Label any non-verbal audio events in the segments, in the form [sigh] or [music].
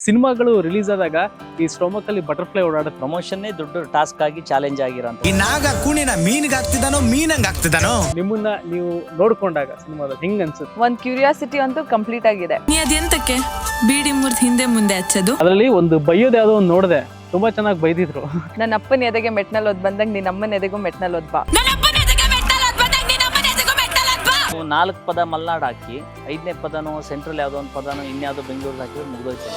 ಸಿನಿಮಾಗಳು ರಿಲೀಸ್ ಆದಾಗ ಈ ಸ್ಟೊಮಕ್ ಅಲ್ಲಿ ಬಟರ್ಫ್ಲೈ ಓಡಾಡೋ ಪ್ರಮೋಷನ್ನೇ ದೊಡ್ಡ ಟಾಸ್ಕ್ ಆಗಿ ಚಾಲೆಂಜ್ ಆಗಿರೋಂಥ ಈ ನಾಗ ಕುಣಿನ ಮೀನ್ಗೆ ಹಾಕ್ತಿದ್ದಾನೋ ಮೀನಂಗ್ ಹಾಕ್ತಿದ್ದಾನೋ ನಿಮ್ಮನ್ನ ನೀವು ನೋಡ್ಕೊಂಡಾಗ ಸಿನಿಮಾದಲ್ಲಿ ಹೆಂಗ್ ಅನ್ಸುತ್ತೆ? ಒಂದ್ ಕ್ಯೂರಿಯಾಸಿಟಿ ಅಂತೂ ಕಂಪ್ಲೀಟ್ ಆಗಿದೆ. ನೀ ಅದೆಂತಕ್ಕೆ? ಬೀಡಿ ಮುರ್ದ್ ಹಿಂದೆ ಮುಂದೆ ಹಚ್ಚೋದು? ಅದರಲ್ಲಿ ಒಂದು ಬೈಯೋದು ಯಾವ್ದೋ ಒಂದು ನೋಡಿದೆ. ತುಂಬಾ ಚೆನ್ನಾಗಿ ಬೈದಿದ್ರು. ನನ್ನ ಅಪ್ಪನ ಎದೆಗೆ ಮೆಟ್ನಲ್ಲಿ ಓದ್ ಬಂದಂಗ್ ನಿನ್ನ ಅಮ್ಮನ ಎದೆಗೂ ಮೆಟ್ನಲ್ಲಿ ಓದ್ ಬಾ. ನೀವು ನಾಲ್ಕು ಪದ ಮಲ್ನಾಡ್ ಹಾಕಿ, ಐದನೇ ಪದನೋ ಸೆಂಟ್ರಲ್ ಯಾವುದೋ ಒಂದು ಪದನೋ ಇನ್ಯಾವುದೋ ಬೆಂಗಳೂರು ಹಾಕಿದ್ರೆ ಮುಗಿದೋಯ್ತು.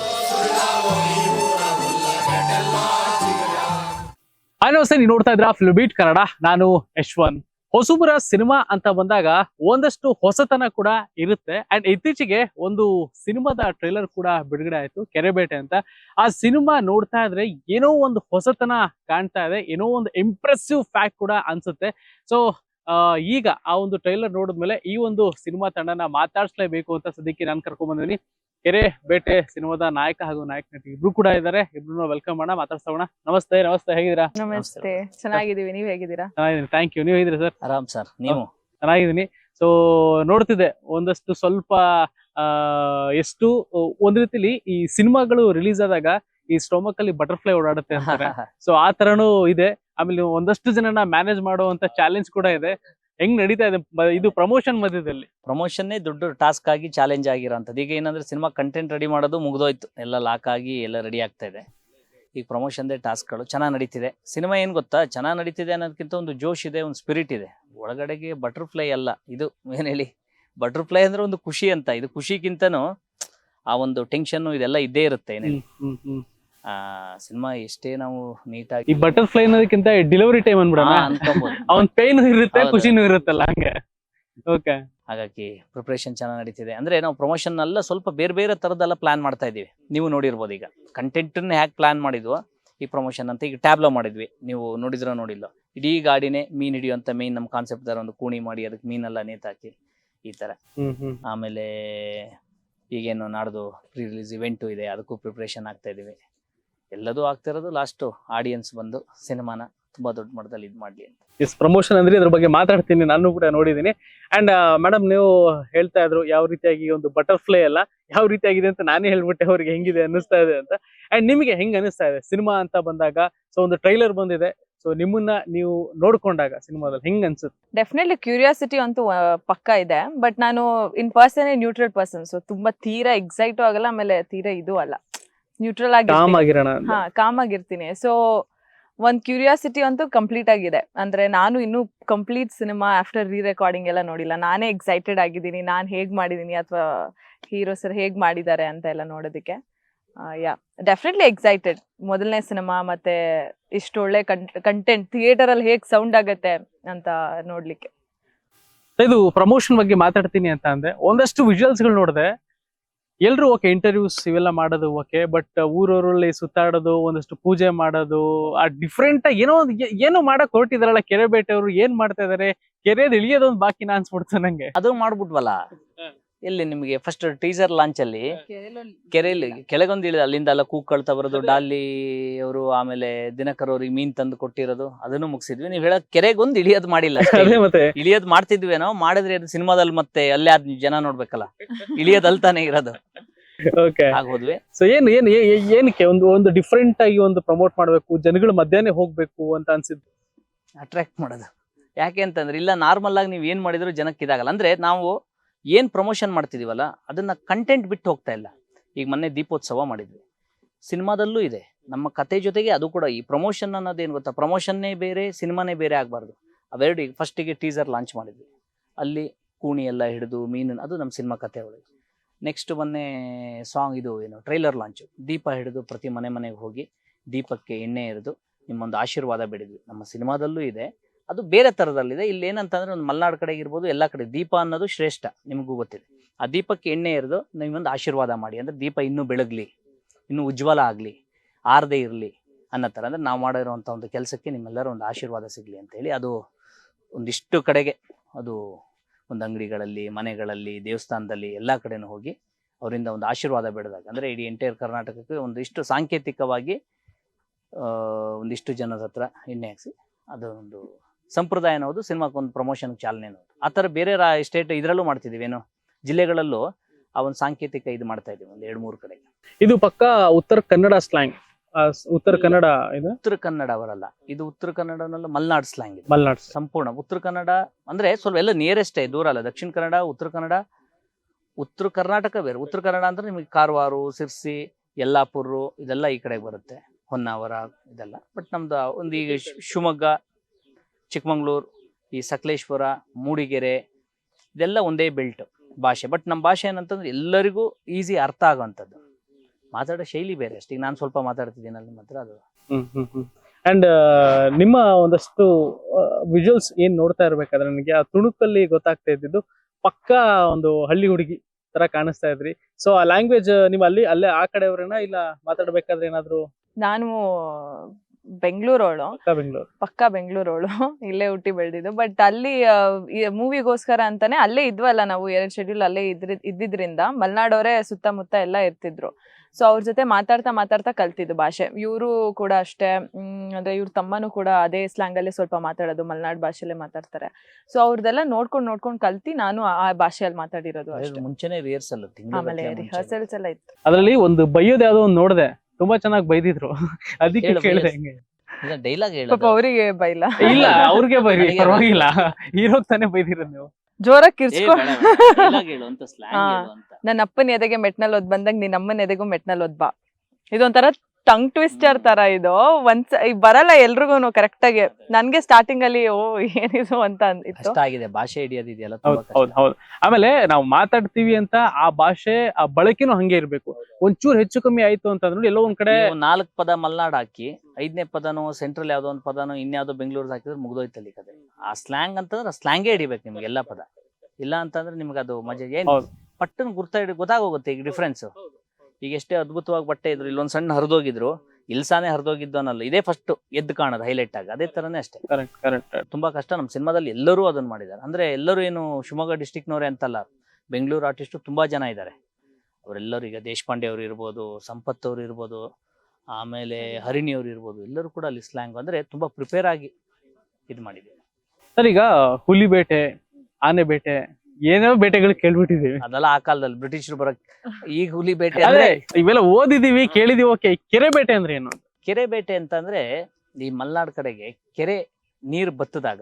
ನಮಸ್ತೆ ನೀವು ನೋಡ್ತಾ ಇದ್ರ ಫ್ಲುಬೀಟ್ ಕನ್ನಡ ನಾನು ಯಶ್ವಂತ್. ಹೊಸಬರ ಸಿನಿಮಾ ಅಂತ ಬಂದಾಗ ಒಂದಷ್ಟು ಹೊಸತನ ಕೂಡ ಇರುತ್ತೆ. ಅಂಡ್ ಇತ್ತೀಚೆಗೆ ಒಂದು ಸಿನಿಮಾದ ಟ್ರೈಲರ್ ಕೂಡ ಬಿಡುಗಡೆ ಆಯ್ತು, ಕೆರೆಬೇಟೆ ಅಂತ. ಆ ಸಿನಿಮಾ ನೋಡ್ತಾ ಇದ್ರೆ ಏನೋ ಒಂದು ಹೊಸತನ ಕಾಣ್ತಾ ಇದೆ, ಏನೋ ಒಂದು ಇಂಪ್ರೆಸಿವ್ ಫ್ಯಾಕ್ಟ್ ಕೂಡ ಅನ್ಸುತ್ತೆ. ಸೊ ಈಗ ಆ ಒಂದು ಟ್ರೈಲರ್ ನೋಡಿದ್ಮೇಲೆ ಈ ಒಂದು ಸಿನಿಮಾ ತಂಡನ ಮಾತಾಡಿಸ್ಲೇಬೇಕು ಅಂತ ಸದ್ಯಕ್ಕೆ ನಾನು ಕರ್ಕೊಂಡ್ ಬಂದಿದ್ದೀನಿ. ಕೆರೆ ಬೇಟೆ ಸಿನಿಮಾದ ನಾಯಕ ಹಾಗೂ ನಾಯಕ ನಟಿ ಇಬ್ರು ಕೂಡ ಇದ್ದಾರೆ ಇಬ್ರು ವೆಲ್ಕಮ್ ಮಾಡೋಣ ಮಾತಾಡ್ಸೋಣ. ನಮಸ್ತೆ ನಮಸ್ತೆ ಹೇಗಿದ್ದೀರಾ? ನಮಸ್ತೆ. ಚೆನ್ನಾಗಿದ್ದೀವಿ. ನೀವ್ ಹೇಗಿದ್ದೀರಾ? ಚೆನ್ನಾಗಿದ್ದೀನಿ. ಥ್ಯಾಂಕ್ ಯು ನೀವು ಹೇಗಿದ್ದೀರಾ ಸರ್ ಆರಾಮ್ ಸರ್ ನೀವು? ಚೆನ್ನಾಗಿದ್ದೀನಿ. ಸೊ ನೋಡ್ತಿದ್ದೆ ಒಂದಷ್ಟು ಸ್ವಲ್ಪ ಆ, ಎಷ್ಟು ಒಂದ್ ರೀತಿಲಿ ಈ ಸಿನಿಮಾಗಳು ರಿಲೀಸ್ ಆದಾಗ ಈ ಸ್ಟೋಮಕ್ ಅಲ್ಲಿ ಬಟರ್ಫ್ಲೈ ಓಡಾಡುತ್ತೆ ಅಂತಾರೆ. [laughs] ಸೊ ಆ ತರನೂ ಇದೆ. ಆಮೇಲೆ ಒಂದಷ್ಟು ಜನನ ಮ್ಯಾನೇಜ್ ಮಾಡುವಂತ ಚಾಲೆಂಜ್ ಕೂಡ ಇದೆ. ಹೆಂಗ್ ನಡೀತಾ ಇದೆ ಬ- ಇದು ಪ್ರಮೋಷನ್ ಮಧ್ಯದಲ್ಲಿ? ಪ್ರಮೋಷನ್ನೇ ದೊಡ್ಡ ಟಾಸ್ಕ್ ಆಗಿ ಚಾಲೆಂಜ್ ಆಗಿರೋಂಥದ್ದು. ಈಗ ಏನಂದ್ರೆ ಸಿನಿಮಾ ಕಂಟೆಂಟ್ ರೆಡಿ ಮಾಡೋದು ಮುಗ್ದೋಯ್ತು. ಎಲ್ಲ ಲಾಕ್ ಆಗಿ ಎಲ್ಲ ರೆಡಿ ಆಗ್ತಾ ಇದೆ. ಈಗ ಪ್ರಮೋಷನ್ದೇ ಟಾಸ್ಕ್ಗಳು ಚೆನ್ನಾಗಿ ನಡೀತಿದೆ. ಸಿನಿಮಾ ಏನು ಗೊತ್ತಾ? ಚೆನ್ನಾಗಿ ನಡೀತಿದೆ ಅನ್ನೋದಕ್ಕಿಂತ ಒಂದು ಜೋಶ್ ಇದೆ ಒಂದು ಸ್ಪಿರಿಟ್ ಇದೆ. ಒಳಗಡೆಗೆ ಬಟರ್ಫ್ಲೈ ಅಲ್ಲ. ಇದು ಏನ್ ಹೇಳಿ? ಬಟರ್ಫ್ಲೈ ಅಂದ್ರೆ ಒಂದು ಖುಷಿ ಅಂತ. ಇದು ಖುಷಿಗಿಂತನೂ ಆ ಒಂದು ಟೆನ್ಷನ್ ಇದೆಲ್ಲ ಇದ್ದೇ ಇರುತ್ತೆ ಏನೇ ಹ್ಮ್, ಹ್ಮ್, ಹ್ಮ್. ಆ ಸಿನಿಮಾ ಎಷ್ಟೇ ನಾವು ಈ ನೀಟಾಗಿ ಬಟರ್ಫ್ಲೈ ಅನ್ನೋದಕ್ಕಿಂತ ಡೆಲಿವರಿ ಟೈಮ್ ಅನ್ಬಿಡೋಣ ಅವನ್ ಪೇನ್ ಇರುತ್ತೆ. ಖುಷಿನೂ ಇರುತ್ತಲ್ಲ ಹಂಗೆ. ಓಕೆ ಹಾಗಾಗಿ ಪ್ರಿಪರೇಷನ್ ಚೆನ್ನಾಗಿ ನಡೀತಿದೆ. ಅಂದ್ರೆ ನಾವು ಪ್ರಮೋಷನ್ ಎಲ್ಲ ಸ್ವಲ್ಪ ಬೇರೆ ಬೇರೆ ತರದೆಲ್ಲ ಪ್ಲಾನ್ ಮಾಡ್ತಾ ಇದೀವಿ ನೀವು ನೋಡಿರ್ಬೋದು ಈಗ. ಕಂಟೆಂಟನ್ನ ಹ್ಯಾಕ್ ಪ್ಲಾನ್ ಮಾಡಿದ್ವು ಈ ಪ್ರಮೋಷನ್ ಅಂತ ಈಗ ಟ್ಯಾಬ್ಲೋ ಮಾಡಿದ್ವಿ. ನೀವು ನೋಡಿದ್ರೋ ನೋಡಿಲ್ಲ. ಇಡೀ ಗಾಡಿನೇ ಮೀನ್ ಹಿಡಿಯುವಂತ ಮೀನ್ ನಮ್ಮ ಕಾನ್ಸೆಪ್ಟ್ ತರ ಒಂದು ಕೂಣಿ ಮಾಡಿ ಅದಕ್ಕೆ ಮೀನೆಲ್ಲ ನೇತಾಕಿ ಈ ತರ. ಆಮೇಲೆ ಈಗೇನು ನಾಡ್ದು ಪ್ರೀ ರಿಲೀಸ್ ಇವೆಂಟು ಇದೆ ಅದಕ್ಕೂ ಪ್ರಿಪ್ರೇಷನ್ ಆಗ್ತಾ ಇದೀವಿ ಎಲ್ಲದೂ ಆಗ್ತಿರೋದು ಲಾಸ್ಟ್ ಆಡಿಯನ್ಸ್ ಬಂದು ಸಿನಿಮಾನ ತುಂಬಾ ದೊಡ್ಡ ಮಟ್ಟದಲ್ಲಿ ಇದು ಮಾಡ್ಲಿ ಅಂತ. ಎಸ್ ಪ್ರಮೋಷನ್ ಅಂದ್ರೆ ಇದ್ರ ಬಗ್ಗೆ ಮಾತಾಡ್ತೀನಿ ನಾನು ಕೂಡ ನೋಡಿದ್ದೀನಿ. ಅಂಡ್ ಮೇಡಮ್ ನೀವು ಹೇಳ್ತಾ ಇದ್ರು ಯಾವ ರೀತಿಯಾಗಿ ಒಂದು ಬಟರ್ಫ್ಲೈ ಅಲ್ಲ ಯಾವ ರೀತಿಯಾಗಿದೆ ಅಂತ ನಾನೇ ಹೇಳ್ಬಿಟ್ಟೆ ಅವ್ರಿಗೆ ಹೆಂಗಿದೆ ಅನ್ನಿಸ್ತಾ ಇದೆ ಅಂತ. ಅಂಡ್ ನಿಮಗೆ ಹೆಂಗ್ ಅನಿಸ್ತಾ ಇದೆ? ಸಿನಿಮಾ ಅಂತ ಬಂದಾಗ ಸೊ ಒಂದು ಟ್ರೈಲರ್ ಬಂದಿದೆ ಸೊ ನಿಮ್ಮನ್ನ ನೀವು ನೋಡ್ಕೊಂಡಾಗ ಸಿನಿಮಾದಲ್ಲಿ ಹೆಂಗ್ ಅನ್ಸುತ್ತೆ? ಡೆಫಿನೆಟ್ಲಿ ಕ್ಯೂರಿಯಾಸಿಟಿ ಅಂತೂ ಪಕ್ಕ ಇದೆ ಬಟ್ ನಾನು in person neutral person so ತುಂಬಾ ತೀರಾ ಎಕ್ಸೈಟ್ ಆಗಲ್ಲ ಆಮೇಲೆ ತೀರಾ ಇದು ಅಲ್ಲ. ನ್ಯೂಟ್ರಲ್ ಆಗಿ ಕಾಮ್ ಆಗಿರೋಣ ಹಾ ಕಾಮ್ ಆಗಿರ್ತೀನಿ. ಸೊ ಒಂದ್ ಕ್ಯೂರಿಯಾಸಿಟಿ ಅಂತೂ ಕಂಪ್ಲೀಟ್ ಆಗಿದೆ. ಅಂದ್ರೆ ನಾನು ಇನ್ನೂ complete cinema after re recording ಎಲ್ಲ ನೋಡಿಲ್ಲ. ನಾನೇ ಎಕ್ಸೈಟೆಡ್ ಆಗಿದ್ದೀನಿ. ನಾನು ಹೇಗ್ ಮಾಡಿದೀನಿ ಅಥವಾ ಹೀರೋ ಸರ್ ಹೇಗ್ ಮಾಡಿದ್ದಾರೆ ಅಂತ ಎಲ್ಲ ನೋಡೋದಕ್ಕೆ. ಯಾ ಡೆಫಿನೆಟ್ಲಿ ಎಕ್ಸೈಟೆಡ್ ಮೊದಲನೇ ಸಿನಿಮಾ ಮತ್ತೆ ಇಷ್ಟು ಒಳ್ಳೆ ಕಂಟೆಂಟ್ ಥಿಯೇಟರ್ ಅಲ್ಲಿ ಹೇಗ್ ಸೌಂಡ್ ಆಗತ್ತೆ ಅಂತ ನೋಡ್ಲಿಕ್ಕೆ. ಇದು ಪ್ರಮೋಷನ್ ಬಗ್ಗೆ ಮಾತಾಡ್ತೀನಿ ಅಂತ ಅಂದ್ರೆ ಒಂದಷ್ಟು ವಿಜುವಲ್ಸ್ಗಳು ನೋಡಿದೆ ಎಲ್ರು ಓಕೆ ಇಂಟರ್ವ್ಯೂಸ್ ಇವೆಲ್ಲ ಮಾಡೋದು ಓಕೆ ಬಟ್ ಊರೂರಲ್ಲಿ ಸುತ್ತಾಡೋದು ಒಂದಷ್ಟು ಪೂಜೆ ಮಾಡೋದು ಆ ಡಿಫ್ರೆಂಟ್ ಏನೋ ಒಂದು ಏ- ಏನೋ ಮಾಡಕ್ ಹೊರಟಿದಾರಲ್ಲ ಕೆರೆ ಬೇಟೆಯವರು ಏನ್ ಮಾಡ್ತಾ ಇದಾರೆ ಕೆರೆದ್ ಇಳಿಯೋದೊಂದು ಬಾಕಿನ ಅನ್ಸ್ಬಿಡ್ತು ನಂಗೆ ಅದು ಮಾಡ್ಬಿಟ್ವಲ್ಲ. ಎಲ್ಲಿ ನಿಮಗೆ ಫಸ್ಟ್ ಟೀಸರ್ ಲಾಂಚ್ ಅಲ್ಲಿ? ಕೆರೆಯಲ್ಲಿ ಕೆಳಗೊಂದು ಇಳಿದ ಅಲ್ಲಿಂದ ಎಲ್ಲ ಕೂಗ್ಕೊಳ್ತಾ ಬರೋದು ಡಾಲಿ ಅವರು ಆಮೇಲೆ ದಿನಕರ್ ಅವ್ರಿಗೆ ಮೀನ್ ತಂದು ಕೊಟ್ಟಿರೋದು ಅದನ್ನು ಮುಗಿಸಿದ್ವಿ. ನೀವು ಹೇಳೋ ಕೆರೆಗೊಂದು ಇಳಿಯೋದು ಮಾಡಿಲ್ಲ ಇಳಿಯೋದು ಮಾಡ್ತಿದ್ವಿ ಮತ್ತೆ. ಇಳಿಯೋದ್ ಮಾಡ್ತಿದ್ವೇನೋ ಮಾಡಿದ್ರೆ ಅದು ಸಿನಿಮಾದಲ್ಲಿ ಮತ್ತೆ ಅಲ್ಲೇ ಅದ್ ಜನ ನೋಡ್ಬೇಕಲ್ಲ. ಇಳಿಯೋದ್ ಅಲ್ತಾನೆ ಇರೋದು ಓಕೆ ಆಗೋದ್ವಿ ಸೊ ಏನ್ ಏನ್ ಏ- ಏ- ಏನಕ್ಕೆ ಒಂದು ಒಂದು ಡಿಫ್ರೆಂಟ್ ಆಗಿ ಒಂದು ಪ್ರಮೋಟ್ ಮಾಡಬೇಕು ಜನಗಳ ಮಧ್ಯಾಹ್ನ ಹೋಗ್ಬೇಕು ಅಂತ ಅನ್ಸಿದ್ದು? ಅಟ್ರಾಕ್ಟ್ ಮಾಡೋದು. ಯಾಕೆ ಅಂತಂದ್ರೆ ಇಲ್ಲ ನಾರ್ಮಲ್ ಆಗಿ ನೀವು ಏನ್ ಮಾಡಿದ್ರು ಜನಕ್ಕೆ ಇದಾಗಲ್ಲ. ಅಂದ್ರೆ ನಾವು ಏನ್ ಪ್ರಮೋಷನ್ ಮಾಡ್ತಿದೀವಲ್ಲ, ಅದನ್ನ ಕಂಟೆಂಟ್ ಬಿಟ್ಟು ಹೋಗ್ತಾ ಇಲ್ಲ. ಈಗ ಮೊನ್ನೆ ದೀಪೋತ್ಸವ ಮಾಡಿದ್ವಿ. ಸಿನಿಮಾದಲ್ಲೂ ಇದೆ. ನಮ್ಮ ಕತೆ ಜೊತೆಗೆ ಅದು ಕೂಡ, ಈ ಪ್ರಮೋಷನ್ ಅನ್ನೋದೇನು ಗೊತ್ತಾ? ಪ್ರಮೋಷನ್ನೇ ಬೇರೆ, ಸಿನಿಮಾನೇ ಬೇರೆ ಆಗಬಾರ್ದು. ಅವೆರಡು ಈಗ ಫಸ್ಟಿಗೆ ಟೀಸರ್ ಲಾಂಚ್ ಮಾಡಿದ್ವಿ. ಅಲ್ಲಿ ಕೂಣಿ ಎಲ್ಲ ಹಿಡಿದು ಮೀನು ಅದು ನಮ್ಮ ಸಿನಿಮಾ ಕತೆ ಒಳಗೆ. ನೆಕ್ಸ್ಟ್ ಮೊನ್ನೆ ಸಾಂಗ್ ಇದು ಏನು ಟ್ರೈಲರ್ ಲಾಂಚು ದೀಪ ಹಿಡಿದು ಪ್ರತಿ ಮನೆ ಮನೆಗೆ ಹೋಗಿ ದೀಪಕ್ಕೆ ಎಣ್ಣೆ ಎರೆದು ನಿಮ್ಮೊಂದು ಆಶೀರ್ವಾದ ಬೇಡಿದ್ವಿ. ನಮ್ಮ ಸಿನಿಮಾದಲ್ಲೂ ಇದೆ. ಅದು ಬೇರೆ ಥರದಲ್ಲಿದೆ ಇಲ್ಲಿ ಏನಂತಂದ್ರೆ ಒಂದು ಮಲ್ನಾಡ್ ಕಡೆ ಇರ್ಬೋದು, ಎಲ್ಲ ಕಡೆ ದೀಪ ಅನ್ನೋದು ಶ್ರೇಷ್ಠ ನಿಮಗೂ ಗೊತ್ತಿದೆ. ಆ ದೀಪಕ್ಕೆ ಎಣ್ಣೆ ಇರೋದು ನೀವೊಂದು ಆಶೀರ್ವಾದ ಮಾಡಿ. ಅಂದ್ರೆ ದೀಪ ಇನ್ನೂ ಬೆಳಗಲಿ, ಇನ್ನೂ ಉಜ್ವಲ ಆಗಲಿ, ಆರದೇ ಇರಲಿ ಅನ್ನೋ ಥರ. ಅಂದ್ರೆ ನಾವು ಮಾಡಿರುವಂಥ ಒಂದು ಕೆಲಸಕ್ಕೆ ನಿಮ್ಮೆಲ್ಲರೂ ಒಂದು ಆಶೀರ್ವಾದ ಸಿಗಲಿ ಅಂತೇಳಿ ಅದು ಒಂದಿಷ್ಟು ಕಡೆಗೆ ಅದು ಒಂದು ಅಂಗಡಿಗಳಲ್ಲಿ, ಮನೆಗಳಲ್ಲಿ, ದೇವಸ್ಥಾನದಲ್ಲಿ ಎಲ್ಲ ಕಡೆನೂ ಹೋಗಿ ಅವರಿಂದ ಒಂದು ಆಶೀರ್ವಾದ ಬೆಳೆದಾಗ. ಅಂದರೆ ಇಡೀ ಎಂಟೈರ್ ಕರ್ನಾಟಕಕ್ಕೆ ಒಂದಿಷ್ಟು ಸಾಂಕೇತಿಕವಾಗಿ ಒಂದಿಷ್ಟು ಜನದ ಹತ್ರ ಎಣ್ಣೆ ಹಾಕ್ಸಿ ಅದು ಒಂದು ಸಂಪ್ರದಾಯ ಅನ್ನೋದು ಸಿನಿಮಾಕ್ಕೆ ಒಂದು ಪ್ರಮೋಷನ್ ಚಾಲನೆ ಅನ್ನೋದು. ಆ ಥರ ಬೇರೆ ರಾ ಸ್ಟೇಟ್ ಇದರಲ್ಲೂ ಮಾಡ್ತಿದ್ದೀವಿ ಏನು? ಜಿಲ್ಲೆಗಳಲ್ಲೂ ಆ ಒಂದು ಸಾಂಕೇತಿಕ ಇದು ಮಾಡ್ತಾ ಇದೀವಿ ಒಂದು ಎರಡು ಮೂರು ಕಡೆ. ಇದು ಪಕ್ಕ ಉತ್ತರ ಕನ್ನಡ ಸ್ಲ್ಯಾಂಗ್ ಉತ್ತರ ಕನ್ನಡ ಇದು? ಉತ್ತರ ಕನ್ನಡ ಅವರಲ್ಲ. ಇದು ಉತ್ತರ ಕನ್ನಡನಲ್ಲ ಮಲ್ನಾಡ್ ಸ್ಲ್ಯಾಂಗ್ ಇದು. ಮಲ್ನಾಡ್ ಸಂಪೂರ್ಣ. ಉತ್ತರ ಕನ್ನಡ ಅಂದ್ರೆ ಸ್ವಲ್ಪ ಎಲ್ಲ ನಿಯರೆಸ್ಟೇ ದೂರ ಅಲ್ಲ. ದಕ್ಷಿಣ ಕನ್ನಡ ಉತ್ತರ ಕನ್ನಡ ಉತ್ತರ ಕರ್ನಾಟಕ ಬೇರೆ. ಉತ್ತರ ಕನ್ನಡ ಅಂದ್ರೆ ನಿಮಗೆ ಕಾರವಾರ ಸಿರ್ಸಿ ಯಲ್ಲಾಪುರ ಇದೆಲ್ಲ ಈ ಕಡೆಗೆ ಬರುತ್ತೆ. ಹೊನ್ನಾವರ ಇದೆಲ್ಲ. ಬಟ್ ನಮ್ದು ಒಂದು ಈಗ ಶಿವಮೊಗ್ಗ ಚಿಕ್ಕಮಂಗ್ಳೂರು ಈ ಸಕಲೇಶ್ವರ ಮೂಡಿಗೆರೆ ಇದೆಲ್ಲ ಒಂದೇ ಬೆಲ್ಟ್ ಭಾಷೆ. ಬಟ್ ನಮ್ಮ ಭಾಷೆ ಏನಂತಂದ್ರೆ ಎಲ್ಲರಿಗೂ ಈಸಿ ಅರ್ಥ ಆಗುವಂಥದ್ದು. ಮಾತಾಡೋ ಶೈಲಿ ಬೇರೆ ಅಷ್ಟೇ. ಈಗ ನಾನು ಸ್ವಲ್ಪ ಮಾತಾಡ್ತಿದ್ದೀನಿ ನಿಮ್ಮ ಹತ್ರ ಅದು. ಹ್ಮ್ ಹ್ಮ್ ಹ್ಮ್. ಅಂಡ್ ನಿಮ್ಮ ಒಂದಷ್ಟು ವಿಜುವಲ್ಸ್ ಏನ್ ನೋಡ್ತಾ ಇರ್ಬೇಕಾದ್ರೆ ನನಗೆ ಆ ತುಣುಕಲ್ಲಿ ಗೊತ್ತಾಗ್ತಾ ಇದ್ದಿದ್ದು ಪಕ್ಕ ಒಂದು ಹಳ್ಳಿ ಹುಡುಗಿ ತರ ಕಾಣಿಸ್ತಾ ಇದ್ರಿ. ಸೊ ಆ ಲ್ಯಾಂಗ್ವೇಜ್ ನೀವು ಅಲ್ಲಿ ಅಲ್ಲೇ ಆ ಕಡೆಯವ್ರೇನಾ ಇಲ್ಲ ಮಾತಾಡ್ಬೇಕಾದ್ರೆ ಏನಾದ್ರು? ನಾನು ಬೆಂಗಳೂರವಳು. ಪಕ್ಕ ಬೆಂಗಳೂರು. ಪಕ್ಕ ಬೆಂಗಳೂರವಳು. ಇಲ್ಲೇ ಹುಟ್ಟಿ ಬೆಳೆದಿದ್ದು. ಬಟ್ ಅಲ್ಲಿ ಮೂವಿಗೋಸ್ಕರ ಅಂತಾನೆ ಅಲ್ಲೇ ಇದ್ವಲ್ಲ ನಾವು ಎರಡು ಶೆಡ್ಯೂಲ್ ಅಲ್ಲೇ ಇದ್ರಿ ಇದ್ದಿದ್ರಿಂದ ಮಲ್ನಾಡವರೇ ಸುತ್ತಮುತ್ತ ಎಲ್ಲ ಇರ್ತಿದ್ರು. ಸೊ ಅವ್ರ ಜೊತೆ ಮಾತಾಡ್ತಾ ಮಾತಾಡ್ತಾ ಕಲ್ತಿದ್ದು ಭಾಷೆ. ಇವರು ಕೂಡ ಅಷ್ಟೇ ಅಂದ್ರೆ ಇವ್ರ ತಮ್ಮನೂ ಕೂಡ ಅದೇ ಸ್ಲ್ಯಾಂಗ್ ಅಲ್ಲೇ ಸ್ವಲ್ಪ ಮಾತಾಡೋದು ಮಲ್ನಾಡ್ ಭಾಷೆಲ್ಲೇ ಮಾತಾಡ್ತಾರೆ. ಸೊ ಅವ್ರದೆಲ್ಲ ನೋಡ್ಕೊಂಡು ನೋಡ್ಕೊಂಡು ಕಲ್ತಿ ನಾನು ಆ ಭಾಷೆಯಲ್ಲಿ ಮಾತಾಡಿರೋದು ಅಷ್ಟೇ. ಮುಂಚೆನೆ ರಿಹರ್ಸಲ್ ಆಮೇಲೆ ರಿಹರ್ಸಲ್ಸ್ ಎಲ್ಲ ಇತ್ತು. ಅದರಲ್ಲಿ ಒಂದು ಬೈಯೋದ್ ಯಾವ್ದೋ ಒಂದು ನೋಡ್ದೆ. ತುಂಬಾ ಚೆನ್ನಾಗಿ ಬೈದಿದ್ರು. ಅದಕ್ಕೆ ಹೇಳು, ಕೇಳಿದೆ. ಹೆಂಗೆ. ಡೈಲಾಗ್ ಪಾಪ ಅವರಿಗೆ ಬೈಲ. ಇಲ್ಲ ಅವ್ರಿಗೆ ಬೈರಿ ನನಗೆ ಪರವಾಗಿಲ್ಲ. ಹೀರೋಗ್ ತಾನೇ ಬೈದಿರೋದು ನೀವು. ಜೋರಾಗಿ ಕಿರ್ಸ್ಕೊ ಹೇಳು ಅಂತ ಸ್ಲ್ಯಾಂಗ್ ಹಾ. ಹೇಳು ಅಂತ. ನನ್ನ ಅಪ್ಪನ ಎದೆಗೆ ಮೆಟ್ನಲ್ಲಿ ಓದ್ ಬಂದಂಗ ನಿನ್ನ ಅಮ್ಮನ ಎದೆಗೂ ಮೆಟ್ನಲ್ಲಿ ಓದ್ ಬಾ. ಇದೊಂಥರ ಟಂಗ್ ಟ್ವಿಸ್ಟರ್ ತರ ಇದು. ಒಂದ್ಸ ಈಗ ಬರಲ್ಲ ಎಲ್ರಿಗೂ ಕರೆಕ್ಟ್ ಆಗಿ. ನನ್ಗೆ ಸ್ಟಾರ್ಟಿಂಗ್ ಅಲ್ಲಿ ಓ ಏನಿದು ಅಂತ ಇತ್ತು ಕಷ್ಟ ಆಗಿದೆ ಭಾಷೆ ಹಿಡಿಯೋದಿದೆಯಲ್ಲ ಹೌದು ತುಂಬಾ ಹೌದು ಹೌದು ಆಮೇಲೆ ನಾವು ಮಾತಾಡ್ತೀವಿ ಅಂತ ಆ ಭಾಷೆ ಆ ಬಳಕೆನೂ ಹಂಗೆ ಇರ್ಬೇಕು. ಒಂಚೂರು ಹೆಚ್ಚು ಕಮ್ಮಿ ಆಯ್ತು ಅಂತಂದ್ರೆ ಎಲ್ಲೋ ಒಂದ್ ಕಡೆ ನಾಲ್ಕು ಪದ ಮಲ್ನಾಡ್ ಹಾಕಿ ಐದನೇ ಪದನೋ ಸೆಂಟ್ರಲ್ ಯಾವ್ದೋ ಒಂದು ಪದನು ಇನ್ಯಾವುದೋ ಬೆಂಗಳೂರು ಹಾಕಿದ್ರೆ ಮುಗ್ದೋಯ್ತಲ್ಲಿ ಕತೆ ಆ ಸ್ಲ್ಯಾಂಗ್ ಅಂತಂದ್ರೆ ಸ್ಲ್ಯಾಂಗೇ ಹಿಡಿಬೇಕು ನಿಮ್ಗೆ ಎಲ್ಲಾ ಪದ. ಇಲ್ಲ ಅಂತಂದ್ರೆ ನಿಮ್ಗೆ ಅದು ಮಜಾ ಏನ್ ಹೌದು. ಪಟ್ಟನ್ ಗುರ್ತ ಹಿಡಿ ಗೊತ್ತಾಗೋಗುತ್ತೆ ಈಗ ಡಿಫ್ರೆನ್ಸ್ ಈಗ ಎಷ್ಟೇ ಅದ್ಭುತವಾಗಿ ಬಟ್ಟೆ ಇದ್ರು ಇಲ್ಲೊಂದು ಸಣ್ಣ ಹರಿದೋಗಿದ್ರು ಇಲ್ಸಾನೆ ಹರಿದೋಗಿದ್ದು ಅನ್ನಲ್ಲ. ಇದೇ ಫಸ್ಟ್ ಎದ್ದು ಕಾಣೋದು ಹೈಲೈಟ್ ಆಗಿ. ಅದೇ ತರನೇ ಅಷ್ಟೇ. ಕರೆಕ್ಟ್ ಕರೆಕ್ಟ್ ತುಂಬಾ ಕಷ್ಟ. ನಮ್ಮ ಸಿನಿಮಾದಲ್ಲಿ ಎಲ್ಲರೂ ಅದನ್ನ ಮಾಡಿದ್ದಾರೆ. ಅಂದ್ರೆ ಎಲ್ಲರೂ ಏನು ಶಿವಮೊಗ್ಗ ಡಿಸ್ಟಿಕ್ನವರೇ ಅಂತಲ್ಲ ಬೆಂಗಳೂರು ಆರ್ಟಿಸ್ಟು ತುಂಬಾ ಜನ ಇದ್ದಾರೆ. ಅವರೆಲ್ಲರೂ ಈಗ ದೇಶಪಾಂಡೆ ಅವರು ಇರ್ಬೋದು ಸಂಪತ್ ಅವರು ಇರ್ಬೋದು ಆಮೇಲೆ ಹರಿಣಿ ಅವರು ಇರ್ಬೋದು ಎಲ್ಲರೂ ಕೂಡ ಅಲ್ಲಿ ಸ್ಲ್ಯಾಂಗ್ ಅಂದ್ರೆ ತುಂಬಾ ಪ್ರಿಪೇರ್ ಆಗಿ ಇದು ಮಾಡಿದ್ದೀವಿ. ಸರ್ ಈಗ ಹುಲಿ ಬೇಟೆ ಏನೇನೋ ಬೇಟೆಗಳು ಕೇಳ್ಬಿಟ್ಟಿದೀವಿ ಅದೆಲ್ಲ ಆ ಕಾಲದಲ್ಲಿ ಬ್ರಿಟಿಷರು ಬರಕ್ ಈಗ ಹುಲಿ ಬೇಟೆ ಅದೇ ಅಂದ್ರೆ ಇವೆಲ್ಲ ಓದಿದೀವಿ ಕೇಳಿದೀವಿ ಓಕೆ. ಕೆರೆ ಬೇಟೆ ಅಂದ್ರೆ ಏನು? ಕೆರೆ ಬೇಟೆ ಅಂತಂದ್ರೆ ಈ ಮಲ್ನಾಡ್ ಕಡೆಗೆ ಕೆರೆ ನೀರು ಬತ್ತದಾಗ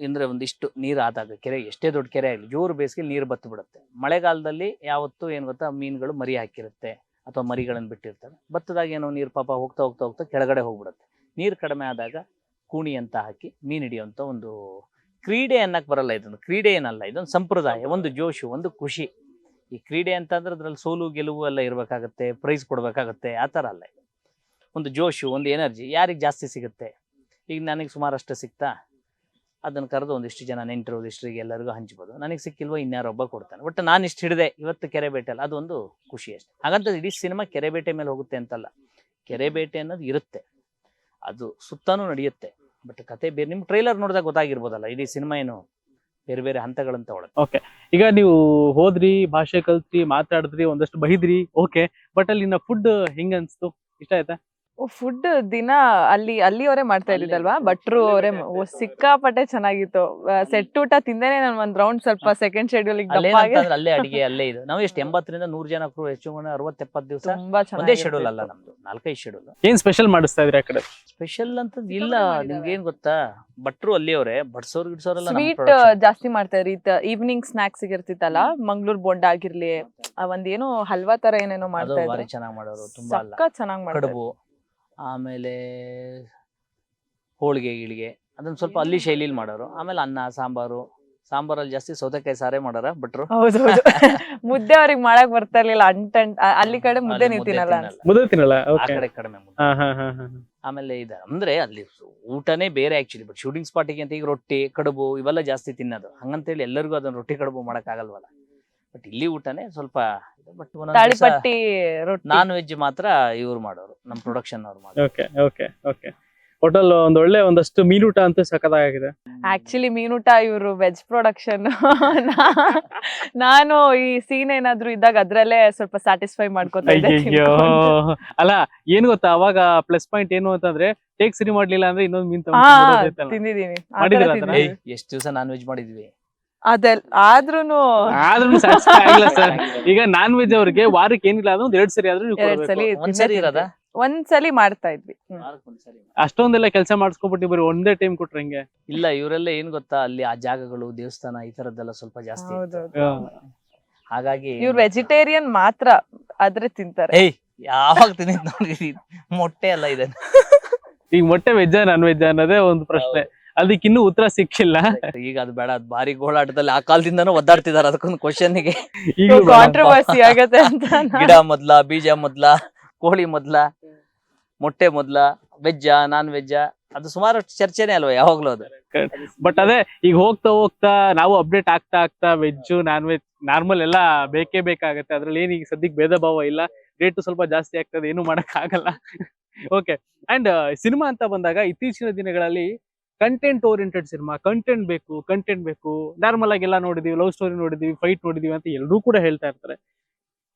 ಅಂದ್ರೆ ಒಂದಿಷ್ಟು ನೀರು ಆದಾಗ ಕೆರೆ ಎಷ್ಟೇ ದೊಡ್ಡ ಕೆರೆ ಆಗಲಿ ಜೋರು ಬೇಸಿಗೆ ನೀರು ಬತ್ತು ಬಿಡುತ್ತೆ. ಮಳೆಗಾಲದಲ್ಲಿ ಯಾವತ್ತೂ ಏನ್ ಗೊತ್ತಾ ಮೀನುಗಳು ಮರಿ ಹಾಕಿರುತ್ತೆ ಅಥವಾ ಮರಿಗಳನ್ನು ಬಿಟ್ಟಿರ್ತವೆ. ಬತ್ತದಾಗ ಏನೋ ನೀರು ಪಾಪ ಹೋಗ್ತಾ ಹೋಗ್ತಾ ಹೋಗ್ತಾ ಕೆಳಗಡೆ ಹೋಗ್ಬಿಡುತ್ತೆ. ನೀರು ಕಡಿಮೆ ಆದಾಗ ಕೂಣಿ ಅಂತ ಹಾಕಿ ಮೀನು ಹಿಡಿಯುವಂತ ಒಂದು ಕ್ರೀಡೆ ಅನ್ನಕ್ ಬರಲ್ಲ ಇದೊಂದು. ಕ್ರೀಡೆ ಏನಲ್ಲ, ಇದೊಂದು ಸಂಪ್ರದಾಯ, ಒಂದು ಜೋಶು, ಒಂದು ಖುಷಿ. ಈ ಕ್ರೀಡೆ ಅಂತಂದ್ರೆ ಅದ್ರಲ್ಲಿ ಸೋಲು, ಗೆಲುವು ಎಲ್ಲ ಇರ್ಬೇಕಾಗತ್ತೆ ಪ್ರೈಸ್ ಕೊಡಬೇಕಾಗತ್ತೆ, ಆ ಥರ ಅಲ್ಲ ಒಂದು ಜೋಶು, ಒಂದು ಎನರ್ಜಿ, ಯಾರಿಗೆ ಜಾಸ್ತಿ ಸಿಗುತ್ತೆ? ಈಗ ನನಗೆ ಸುಮಾರಷ್ಟು ಸಿಗ್ತಾ ಅದನ್ನು ಕರೆದು ಒಂದಿಷ್ಟು ಜನ ನೆಂಟರು ಒಂದಿಷ್ಟರಿಗೆ ಎಲ್ಲರಿಗೂ ಹಂಚ್ಬೋದು. ನನಗೆ ಸಿಕ್ಕಿಲ್ವೋ, ಇನ್ಯಾರೊಬ್ಬ ಕೊಡ್ತಾನೆ. ಒಟ್ಟು ನಾನು ಇಷ್ಟು ಹಿಡಿದೆ, ಇವತ್ತು ಕೆರೆ ಬೇಟೆ ಅಲ್ಲ ಅದೊಂದು ಖುಷಿ ಅಷ್ಟೆ. ಹಾಗಂತ ಇಡೀ ಸಿನಿಮಾ ಕೆರೆ ಬೇಟೆ ಮೇಲೆ ಹೋಗುತ್ತೆ ಅಂತಲ್ಲ. ಕೆರೆ ಬೇಟೆ ಅನ್ನೋದು ಇರುತ್ತೆ. ಅದು ಸುತ್ತಾನೂ ನಡೆಯುತ್ತೆ. ಬಟ್ ಕತೆ ಬೇರೆ ನಿಮ್ ಟ್ರೈಲರ್ ನೋಡಿದಾಗ ಗೊತ್ತಾಗಿರ್ಬೋದಲ್ಲ, ಇಡೀ ಸಿನಿಮಾ ಏನು ಬೇರೆ ಬೇರೆ ಹಂತಗಳಂತ ಒಳಗೆ ಈಗ ನೀವು ಹೋದ್ರಿ, ಭಾಷೆ ಕಲ್ತ್ರಿ, ಮಾತಾಡಿದ್ರಿ, ಒಂದಷ್ಟು ಬೈದ್ರಿ ಓಕೆ ಬಟ್ ಅಲ್ಲಿ ಫುಡ್ ಹೆಂಗ ಅನ್ಸ್ತು? ಇಷ್ಟ ಆಯ್ತಾ? ಫುಡ್ ದಿನ ಅಲ್ಲಿ ಅಲ್ಲಿಯವರೇ ಮಾಡ್ತಾ. ಇದ್ದಿದ್ದಲ್ವಾ? ಭಟ್ರು ಅವರೇ ಸಿಕ್ಕಾಪಟ್ಟೆ ಚೆನ್ನಾಗಿತ್ತು. ಸೆಟ್ ಊಟ ತಿಂದೇನೆ ನಾನು ಒಂದ್ ರೌಂಡ್ ಸ್ವಲ್ಪ ಸೆಕೆಂಡ್ ಶೆಡ್ಯೂಲ್ ಅಲ್ಲೇ ಅಡಿಗೆ [laughs] ಅಲ್ಲೇ ಇದು. ನಾವು ಎಷ್ಟು ಎಂಬತ್ತರಿಂದ ನೂರ್ ಜನ ಹೆಚ್ಚು ಕಡಿಮೆ ಅರವತ್ತು ಎಪ್ಪತ್ತು ದಿವಸ ತುಂಬಾ ಒಂದೇ ಶೆಡ್ಯೂಲ್ ಅಲ್ಲ ನಮ್ದು. ನಾಲ್ಕೈದು ಶೆಡ್ಯೂಲ್ ಏನ್ ಸ್ಪೆಷಲ್ ಮಾಡಿಸ್ತಾ ಇದ್ರೆ ಆ ಕಡೆ? ಸ್ಪೆಷಲ್ ಅಂತ ಇಲ್ಲ. ನಿಮ್ಗೆ ಏನ್ ಗೊತ್ತಾ? ಭಟ್ರು ಅಲ್ಲಿಯವರೇ. ಬಡ್ಸೋರ್ ಗಿಡ್ಸೋರೆಲ್ಲ ಸ್ವೀಟ್ ಜಾಸ್ತಿ ಮಾಡ್ತಾ ಇದ್ರಿ. ಈವ್ನಿಂಗ್ ಸ್ನಾಕ್ಸ್ ಇರ್ತಿತ್ತಲ್ಲ? ಮಂಗ್ಳೂರ್ ಬೊಂಡ್ ಆಗಿರ್ಲಿ ಒಂದೇನು ಹಲ್ವಾ ತರ ಏನೇನೋ ಮಾಡ್ತಾರೆ ಮಾಡ್ತಾ ಭಾರಿ ಇದ್ರು ಚೆನ್ನಾಗಿ ಮಾಡೋರು. ತುಂಬಾ ಚೆನ್ನಾಗಿ ಕಡುಬು. ಆಮೇಲೆ ಹೋಳಿಗೆ ಗಿಳಿಗೆ ಅದನ್ನ ಸ್ವಲ್ಪ ಅಲ್ಲಿ ಶೈಲಿಲಿ ಮಾಡೋರು. ಆಮೇಲೆ ಅನ್ನ ಸಾಂಬಾರು. ಸಾಂಬಾರಲ್ಲಿ ಜಾಸ್ತಿ ಸೌತೆಕಾಯಿ ಸಾರೇ ಮಾಡಾರ ಭಟ್ರು? ಹೌದೌದು ಮುದ್ದೆ ಅವ್ರಿಗೆ ಮಾಡಕ್ ಬರ್ತಾ ಇರ್ಲಿಲ್ಲ. ಅಂಟಂಟ್ ಅಲ್ಲಿ ಕಡೆ ಮುದ್ದೆ ನೀವು ತಿನ್ನಲ್ಲ. ಮುದ್ದೆ ತಿನ್ನಲ್ಲ? ಆ ಓಕೆ ಕಡೆ ಕಡಿಮೆ ಮುದ್ದೆ. ಹಾ ಹಾ ಹಾ ಹಾ ಆಮೇಲೆ ಇದ ಅಂದ್ರೆ ಅಲ್ಲಿ ಊಟನೇ ಬೇರೆ ಆಕ್ಚುಲಿ ಬಟ್ ಶೂಟಿಂಗ್ ಸ್ಪಾಟಿಗೆ ಅಂತ ಈಗ ರೊಟ್ಟಿ ಕಡುಬು ಇವೆಲ್ಲ ಜಾಸ್ತಿ ತಿನ್ನೋದು. ಹಂಗಂತೇಳಿ ಎಲ್ಲರಿಗೂ ಅದನ್ನ ರೊಟ್ಟಿ ಕಡುಬು ಮಾಡಕ್ ಆಗಲ್ವಲ್ಲ. ಬಟ್ ಇಲ್ಲಿ ಊಟನೇ ಸ್ವಲ್ಪ ಬಟ್ ತಾಳಿಪಟ್ಟಿ ರೊಟ್ಟಿ. ನಾನ್ ವೆಜ್ ಮಾತ್ರ ಇವ್ರು ಮಾಡೋರು. ನಮ್ಮ ಪ್ರೊಡಕ್ಷನ್ ಅವ್ರು ಮಾಡಿ ಓಕೆ ಓಕೆ ಓಕೆ ಹೋಟೆಲ್ ಒಂದ್ ಒಳ್ಳೆ ಒಂದಷ್ಟು ಮೀನೂಟ ಅಂತೂ ಸಖತ್ತಾಗಿದೆ. ಆಕ್ಚುಲಿ ಮೀನೂಟ ಇವರು ವೆಜ್ ಪ್ರೊಡಕ್ಷನ್ ನಾನು ಈ ಸೀನ್ ಏನಾದ್ರು ಇದ್ದಾಗ ಅದ್ರಲ್ಲೇ ಸ್ವಲ್ಪ ಸ್ಯಾಟಿಸ್ಫೈ ಮಾಡ್ಕೊತಾ ಇದ್ದೆ ಅಲ್ಲ ಏನ್ ಗೊತ್ತಾ ಅವಾಗ ಪ್ಲಸ್ ಪಾಯಿಂಟ್ ಏನು ಅಂತಂದ್ರೆ ಟೇಕ್ ಸರಿ ಮಾಡ್ಲಿಲ್ಲ ಅಂದ್ರೆ ಇನ್ನೊಂದು ಮೀನ್? ತಿಂದಿದೀನಿ. ಎಷ್ಟು ದಿವಸ ನಾನ್ ವೆಜ್ ಮಾಡಿದ್ವಿ? ಅದೆಲ್ ಆದ್ರೂನು ಆದ್ರೂ ಆಗಿಲ್ಲ ಸರ್ [laughs] ಈಗ ನಾನ್ ವೆಜ್ ಅವ್ರಿಗೆ ವಾರಕ್ಕೆ ಏನಿಲ್ಲ ಅಂದ್ರೆ ಒಂದ್ ಎರಡ್ ಸರಿ ಆದ್ರೂ ನೀವು ಎರಡ್ ಸಲಿ ಕೊಡ್ಬೇಕು. ಒಂದ್ಸರಿ ಇರೋದಾ? ಒಂದ್ಸಲಿ ಮಾಡ್ತಾ ಇದ್ವಿ. ಅಷ್ಟೊಂದೆಲ್ಲ ಕೆಲಸ ಮಾಡಿಸ್ಕೊಬಿಟ್ಟು ಬರೀ ಒಂದೇ ಟೈಮ್ ಕೊಟ್ರೆ ಹೆಂಗೆ? ಇಲ್ಲ ಇವರೆಲ್ಲ ಏನ್ ಗೊತ್ತಾ? ಅಲ್ಲಿ ಆ ಜಾಗಗಳು ದೇವಸ್ಥಾನ ಈ ತರದ್ದೆಲ್ಲ ಸ್ವಲ್ಪ ಜಾಸ್ತಿ ಇತ್ತು. ಹೌದೌದು. ಹಾಗಾಗಿ ಇವ್ರು ವೆಜಿಟೇರಿಯನ್ ಮಾತ್ರ ಆದ್ರೆ ತಿಂತಾರೆ. ಏಯ್ ಯಾವಾಗ ತಿಂದಿದ್ ನೋಡಿ ಮೊಟ್ಟೆ ಎಲ್ಲ ಇದೆ. [laughs] ಈಗ ಮೊಟ್ಟೆ ವೆಜ್ ನಾನ್ ವೆಜ್ ಅನ್ನೋದೇ ಒಂದು ಪ್ರಶ್ನೆ. ಇನ್ನೂ ಉತ್ತರ ಸಿಕ್ಕಿಲ್ಲ. ಈಗ ಅದು ಬೇಡ ಅದು ಭಾರಿ ಗೋಳಾಟದಲ್ಲಿ ಆ ಕಾಲದಿಂದನೂ ಒದ್ದಾಡ್ತಿದಾರೆ ಅದಕ್ಕೊಂದು ಕ್ವಶನ್ಗೆ ಗೆ. ಈಗ ಕಾಂಟ್ರವರ್ಸಿ ಆಗತ್ತೆ ಅಂತ ಗಿಡ ಮೊದ್ಲ ಬೀಜ ಮೊದ್ಲ ಕೋಳಿ ಮೊದ್ಲ ಮೊಟ್ಟೆ ಮೊದ್ಲ ವೆಜ್ಜ ನಾನ್ ವೆಜ್ಜ ಅದು ಸುಮಾರು ಚರ್ಚೆನೆ ಅಲ್ವಾ ಯಾವಾಗ್ಲೂ ಅದು. ಬಟ್ ಅದೇ ಈಗ ಹೋಗ್ತಾ ಹೋಗ್ತಾ ನಾವು ಅಪ್ಡೇಟ್ ಆಗ್ತಾ ಆಗ್ತಾ ವೆಜ್ ನಾನ್ ವೆಜ್ ನಾರ್ಮಲ್ ಎಲ್ಲ ಬೇಕೇ ಬೇಕಾಗತ್ತೆ. ಅದ್ರಲ್ಲಿ ಏನ್ ಈಗ ಸದ್ಯಕ್ಕೆ ಭೇದ ಭಾವ ಇಲ್ಲ. ರೇಟ್ ಸ್ವಲ್ಪ ಜಾಸ್ತಿ ಆಗ್ತದೆ ಏನು ಮಾಡಕ್ ಆಗಲ್ಲ ಓಕೆ ಅಂಡ್ ಸಿನಿಮಾ ಅಂತ ಬಂದಾಗ ಇತ್ತೀಚಿನ ದಿನಗಳಲ್ಲಿ ಕಂಟೆಂಟ್ ಓರಿಯೆಂಟೆಡ್ ಸಿನಿಮಾ ಕಂಟೆಂಟ್ ಬೇಕು ಕಂಟೆಂಟ್ ಬೇಕು. ನಾರ್ಮಲ್ ಆಗಿ ಎಲ್ಲ ನೋಡಿದೀವಿ ಲವ್ ಸ್ಟೋರಿ ನೋಡಿದೀವಿ ಫೈಟ್ ನೋಡಿದೀವಿ ಅಂತ ಎಲ್ಲರೂ ಕೂಡ ಹೇಳ್ತಾ ಇರ್ತಾರೆ.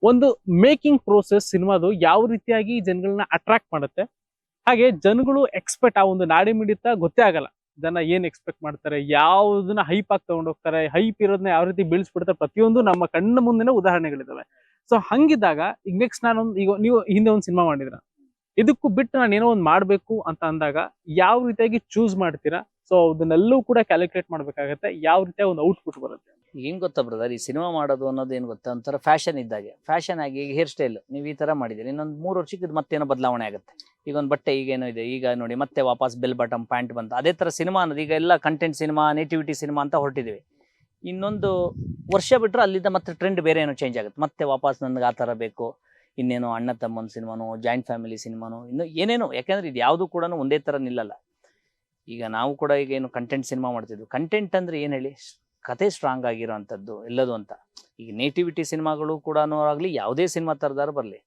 ಒಂದು ಮೇಕಿಂಗ್ ಪ್ರೋಸೆಸ್ ಸಿನಿಮಾದು ಯಾವ ರೀತಿಯಾಗಿ ಜನಗಳನ್ನ ಅಟ್ರಾಕ್ಟ್ ಮಾಡುತ್ತೆ? ಹಾಗೆ ಜನಗಳು ಎಕ್ಸ್ಪೆಕ್ಟ್ ಆ ಒಂದು ನಾಡಿ ಮಿಡಿತ ಗೊತ್ತೇ ಆಗಲ್ಲ. ಜನ ಏನ್ ಎಕ್ಸ್ಪೆಕ್ಟ್ ಮಾಡ್ತಾರೆ, ಯಾವ್ದನ್ನ ಹೈಪ್ ಆಗಿ ತಗೊಂಡೋಗ್ತಾರೆ ಹೈಪ್ ಇರೋದನ್ನ ಯಾವ ರೀತಿ ಬೀಳಿಸ್ಬಿಡ್ತಾರೆ ಪ್ರತಿಯೊಂದು ನಮ್ಮ ಕಣ್ಣ ಮುಂದಿನ ಉದಾಹರಣೆಗಳಿದಾವೆ. ಸೊ ಹಂಗಿದ್ದಾಗ, ಈಗ ನೆಕ್ಸ್ಟ್ ನಾನೊಂದು, ಈಗ ನೀವು ಹಿಂದೆ ಒಂದು ಸಿನಿಮಾ ಮಾಡಿದ್ರ? ಇದಕ್ಕೂ ಬಿಟ್ಟು ನಾನು ಏನೋ ಒಂದು ಮಾಡಬೇಕು ಅಂತ ಅಂದಾಗ ಯಾವ ರೀತಿಯಾಗಿ ಚೂಸ್ ಮಾಡ್ತೀರಾ? ಸೊ ಅದನ್ನೆಲ್ಲೂ ಕೂಡ ಕ್ಯಾಲ್ಕುಲೇಟ್ ಮಾಡ್ಬೇಕಾಗತ್ತೆ. ಯಾವ ರೀತಿಯ ಒಂದು ಔಟ್ಪುಟ್ ಬರುತ್ತೆ ಏನು ಗೊತ್ತಾ ಬ್ರದರ್ ಈ ಸಿನಿಮಾ ಮಾಡೋದು ಅನ್ನೋದು ಏನು ಗೊತ್ತಾ? ಒಂಥರ ಫ್ಯಾಷನ್ ಇದ್ದಾಗೆ. ಫ್ಯಾಷನ್ ಆಗಿ ಈಗ ಹೇರ್ ಸ್ಟೈಲ್ ನೀವು ಈ ಥರ ಮಾಡಿದ್ದೀರಿ. ಇನ್ನೊಂದು ಮೂರು ವರ್ಷಕ್ಕೆ ಇದು ಮತ್ತೇನೋ ಬದಲಾವಣೆ ಆಗುತ್ತೆ. ಈಗ ಒಂದು ಬಟ್ಟೆ ಈಗ ಏನೋ ಇದೆ. ಈಗ ನೋಡಿ, ಮತ್ತೆ ವಾಪಸ್ ಬೆಲ್ ಬಟಮ್ ಪ್ಯಾಂಟ್ ಬಂತು. ಅದೇ ಥರ ಸಿನಿಮಾ ಅನ್ನೋದು. ಈಗ ಎಲ್ಲ ಕಂಟೆಂಟ್ ಸಿನಿಮಾ ನೇಟಿವಿಟಿ ಸಿನಿಮಾ ಅಂತ ಹೊರಟಿದ್ದೀವಿ ಇನ್ನೊಂದು ವರ್ಷ ಬಿಟ್ಟರೆ ಅಲ್ಲಿಂದ ಮತ್ತೆ ಟ್ರೆಂಡ್ ಬೇರೆ ಏನೋ ಚೇಂಜ್ ಆಗುತ್ತೆ. ಮತ್ತೆ ವಾಪಸ್ ನನಗೆ ಆ ಥರ ಬೇಕು. ಇನ್ನೇನೋ ಅಣ್ಣ ತಮ್ಮನ ಸಿನಿಮಾನೋ ಜಾಯಿಂಟ್ ಫ್ಯಾಮಿಲಿ ಸಿನಿಮಾನೋ, ಇನ್ನು ಏನೇನೋ, ಯಾಕೆಂದ್ರೆ ಇದು ಯಾವುದು ಕೂಡ ಒಂದೇ ಥರ ನಿಲ್ಲಲ್ಲ. ಈಗ ನಾವು ಕೂಡ ಈಗ ಏನು ಕಂಟೆಂಟ್ ಸಿನಿಮಾ ಮಾಡ್ತಿದ್ವಿ. ಕಂಟೆಂಟ್ ಅಂದ್ರೆ ಏನು ಹೇಳಿ? ಕತೆ ಸ್ಟ್ರಾಂಗ್ ಆಗಿರೋವಂಥದ್ದು ಎಲ್ಲದು ಅಂತ. ಈಗ ನೇಟಿವಿಟಿ ಸಿನಿಮಾಗಳು ಕೂಡ ಆಗಲಿ, ಯಾವುದೇ ಸಿನಿಮಾ ಥರದಾರು ಬರಲಿ.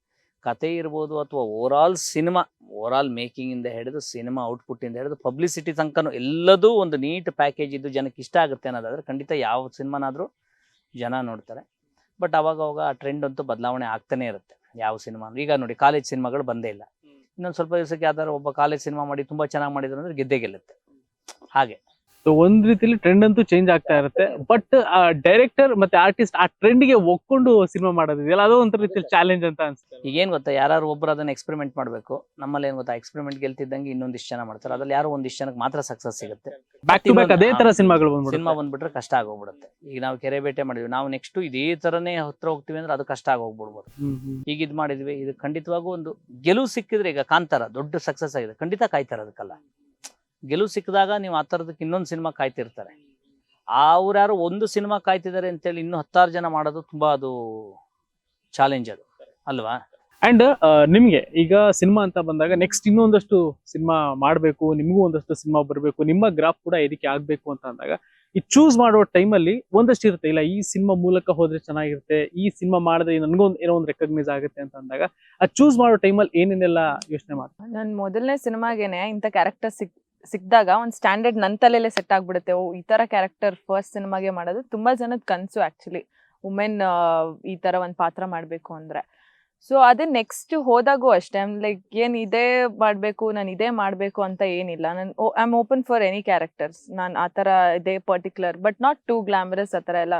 ಕತೆ ಇರ್ಬೋದು ಅಥವಾ overall cinema overall making ಇಂದ ಹಿಡಿದು ಸಿನಿಮಾ ಔಟ್ಪುಟ್ ಇಂದ ಹಿಡಿದು ಪಬ್ಲಿಸಿಟಿ ತನಕನೂ ಎಲ್ಲದೂ ಒಂದು ನೀಟ್ ಪ್ಯಾಕೇಜ್ ಇದ್ದು ಜನಕ್ಕೆ ಇಷ್ಟ ಆಗುತ್ತೆ ಅನ್ನೋದಾದ್ರೆ ಖಂಡಿತ ಯಾವ ಸಿನಿಮಾನಾದರೂ ಜನ ನೋಡ್ತಾರೆ. ಬಟ್ ಅವಾಗವಾಗ ಅವಾಗ ಆ ಟ್ರೆಂಡ್ ಅಂತೂ ಬದಲಾವಣೆ ಆಗ್ತಾನೆ ಇರುತ್ತೆ. ಯಾವ ಸಿನಿಮಾ ಈಗ ನೋಡಿ ಕಾಲೇಜ್ ಸಿನಿಮಾಗಳು ಬಂದೇ ಇಲ್ಲ. ಇನ್ನೊಂದು ಸ್ವಲ್ಪ ದಿವಸಕ್ಕೆ ಯಾವ್ದಾದ್ರು ಒಬ್ಬ ಕಾಲೇಜ್ ಸಿನಿಮಾ ಮಾಡಿ ತುಂಬಾ ಚೆನ್ನಾಗಿ ಮಾಡಿದ್ರು ಅಂದ್ರೆ ಗೆದ್ದೆ ಗೆಲ್ಲುತ್ತೆ. ಹಾಗೆ. ಸೊ ಒಂದ್ ರೀತಿಲಿ ಟ್ರೆಂಡ್ ಅಂತೂ ಚೇಂಜ್ ಆಗ್ತಾ ಇರುತ್ತೆ. ಬಟ್ ಆ ಡೈರೆಕ್ಟರ್ ಮತ್ತೆ ಆರ್ಟಿಸ್ಟ್ ಆ ಟ್ರೆಂಡ್ಗೆ ಒಕ್ಕೊಂಡು ಸಿನಿಮಾ ಮಾಡೋದಿದೆಯಲ್ಲ ಅದೋ ಒಂಥರ ರೀತಿಯಲ್ಲಿ ಚಾಲೆಂಜ್ ಅಂತ ಅನ್ಸುತ್ತೆ ಈಗ ಏನ್ ಗೊತ್ತಾ? ಯಾರು ಒಬ್ರು ಅದನ್ನ ಎಕ್ಸ್ಪೆರಿಮೆಂಟ್ ಮಾಡಬೇಕು. ನಮ್ಮಲ್ಲಿ ಏನ್ ಗೊತ್ತಾ? ಎಕ್ಸ್ಪೆರಿಮೆಂಟ್ ಗೆಲ್ತಿದ್ದಂಗೆ ಇನ್ನೊಂದಿಷ್ಟು ಜನ ಮಾಡ್ತಾರೆ. ಅದ್ರಲ್ಲಿ ಯಾರು ಒಂದಿಷ್ಟು ಜನಕ್ಕೆ ಮಾತ್ರ ಸಕ್ಸಸ್ ಸಿಗುತ್ತೆ. ಬ್ಯಾಕ್ ಟು ಬ್ಯಾಕ್ ಅದೇ ತರ ಸಿನಿಮಾಗಳು ಸಿನಿಮಾ ಬಂದ್ಬಿಡುತ್ತೆ ಬಂದ್ಬಿಟ್ರೆ ಕಷ್ಟ ಆಗೋಗ್ಬಿಡುತ್ತೆ. ಈಗ ನಾವು ಕೆರೆ ಬೇಟೆ ಮಾಡಿದ್ವಿ. ನಾವು ನೆಕ್ಸ್ಟ್ ಇದೇ ತರನೇ ಹತ್ರ ಹೋಗ್ತೀವಿ ಅಂದ್ರೆ ಅದು ಕಷ್ಟ ಆಗೋಗ್ಬಿಡ್ಬೋದು. ಈಗ ಇದ್ ಮಾಡಿದ್ವಿ. ಇದು ಖಂಡಿತವಾಗೂ ಒಂದು ಗೆಲುವು ಸಿಕ್ಕಿದ್ರೆ ಈಗ ಕಾಂತಾರ ದೊಡ್ಡ ಸಕ್ಸಸ್ ಆಗಿದೆ. ಖಂಡಿತ ಕಾಯ್ತಾರ ಅದಕ್ಕಲ್ಲ ಗೆಲುವು ಸಿಕ್ಕಿದಾಗ ನೀವು ಆ ಥರದಕ್ಕೆ ಇನ್ನೊಂದು ಸಿನಿಮಾ ಕಾಯ್ತಿರ್ತಾರೆ. ಅವ್ರ್ಯಾರು ಒಂದು ಸಿನಿಮಾ ಕಾಯ್ತಿದ್ದಾರೆ ಅಂತೇಳಿ ಇನ್ನೂ ಹತ್ತಾರು ಜನ ಮಾಡೋದು ತುಂಬಾ ಅದು ಚಾಲೆಂಜ್ ಅದು. ಅಲ್ವಾ? ಅಂಡ್ ನಿಮ್ಗೆ ಈಗ ಸಿನಿಮಾ ಅಂತ ಬಂದಾಗ ನೆಕ್ಸ್ಟ್ ಇನ್ನೊಂದಷ್ಟು ಸಿನಿಮಾ ಮಾಡಬೇಕು ನಿಮಗೂ ಒಂದಷ್ಟು ಸಿನಿಮಾ ಬರಬೇಕು ನಿಮ್ಮ ಗ್ರಾಫ್ ಕೂಡ ಇದಕ್ಕೆ ಆಗಬೇಕು ಅಂತ ಅಂದಾಗ ಈ ಚೂಸ್ ಮಾಡೋ ಟೈಮಲ್ಲಿ ಒಂದಷ್ಟು ಇರುತ್ತೆ. ಇಲ್ಲ ಈ ಸಿನಿಮಾ ಮೂಲಕ ಹೋದ್ರೆ ಚೆನ್ನಾಗಿರುತ್ತೆ ಈ ಸಿನಿಮಾ ಮಾಡಿದ್ರೆ ನನ್ಗೊಂದು ಏನೋ ಒಂದು ರೆಕಗ್ನೈಸ್ ಆಗುತ್ತೆ ಅಂತ ಅಂದಾಗ ಆ ಚೂಸ್ ಮಾಡೋ ಟೈಮಲ್ಲಿ ಏನೇನೆಲ್ಲ ಯೋಚನೆ ಮಾಡ್ತಾರೆ? ನನ್ನ ಮೊದಲನೇ ಸಿನಿಮಾಗೇನೆ ಇಂಥ ಕ್ಯಾರೆಕ್ಟರ್ ಸಿಕ್ ಸಿಕ್ಕಿದಾಗ ಒಂದು ಸ್ಟ್ಯಾಂಡರ್ಡ್ ನನ್ನ ತಲೆಯಲ್ಲೇ ಸೆಟ್ ಆಗ್ಬಿಡುತ್ತೆ. ಓ, ಈ ಥರ ಕ್ಯಾರೆಕ್ಟರ್ ಫಸ್ಟ್ ಸಿನಿಮಾಗೆ ಮಾಡೋದು ತುಂಬ ಜನದ ಕನಸು ಆ್ಯಕ್ಚುಲಿ ವುಮೆನ್ ಈ ಥರ ಒಂದು ಪಾತ್ರ ಮಾಡಬೇಕು ಅಂದರೆ. ಸೊ ಅದೇ ನೆಕ್ಸ್ಟ್ ಹೋದಾಗೂ ಅಷ್ಟೇ. ಲೈಕ್ ಏನು ಇದೇ ಮಾಡಬೇಕು, ನಾನು ಇದೇ ಮಾಡಬೇಕು ಅಂತ ಏನಿಲ್ಲ. ನಾನು I am open for any characters ನಾನು ಆ ಥರ ಇದೇ particular but not too glamorous ಆ ಥರ ಎಲ್ಲ.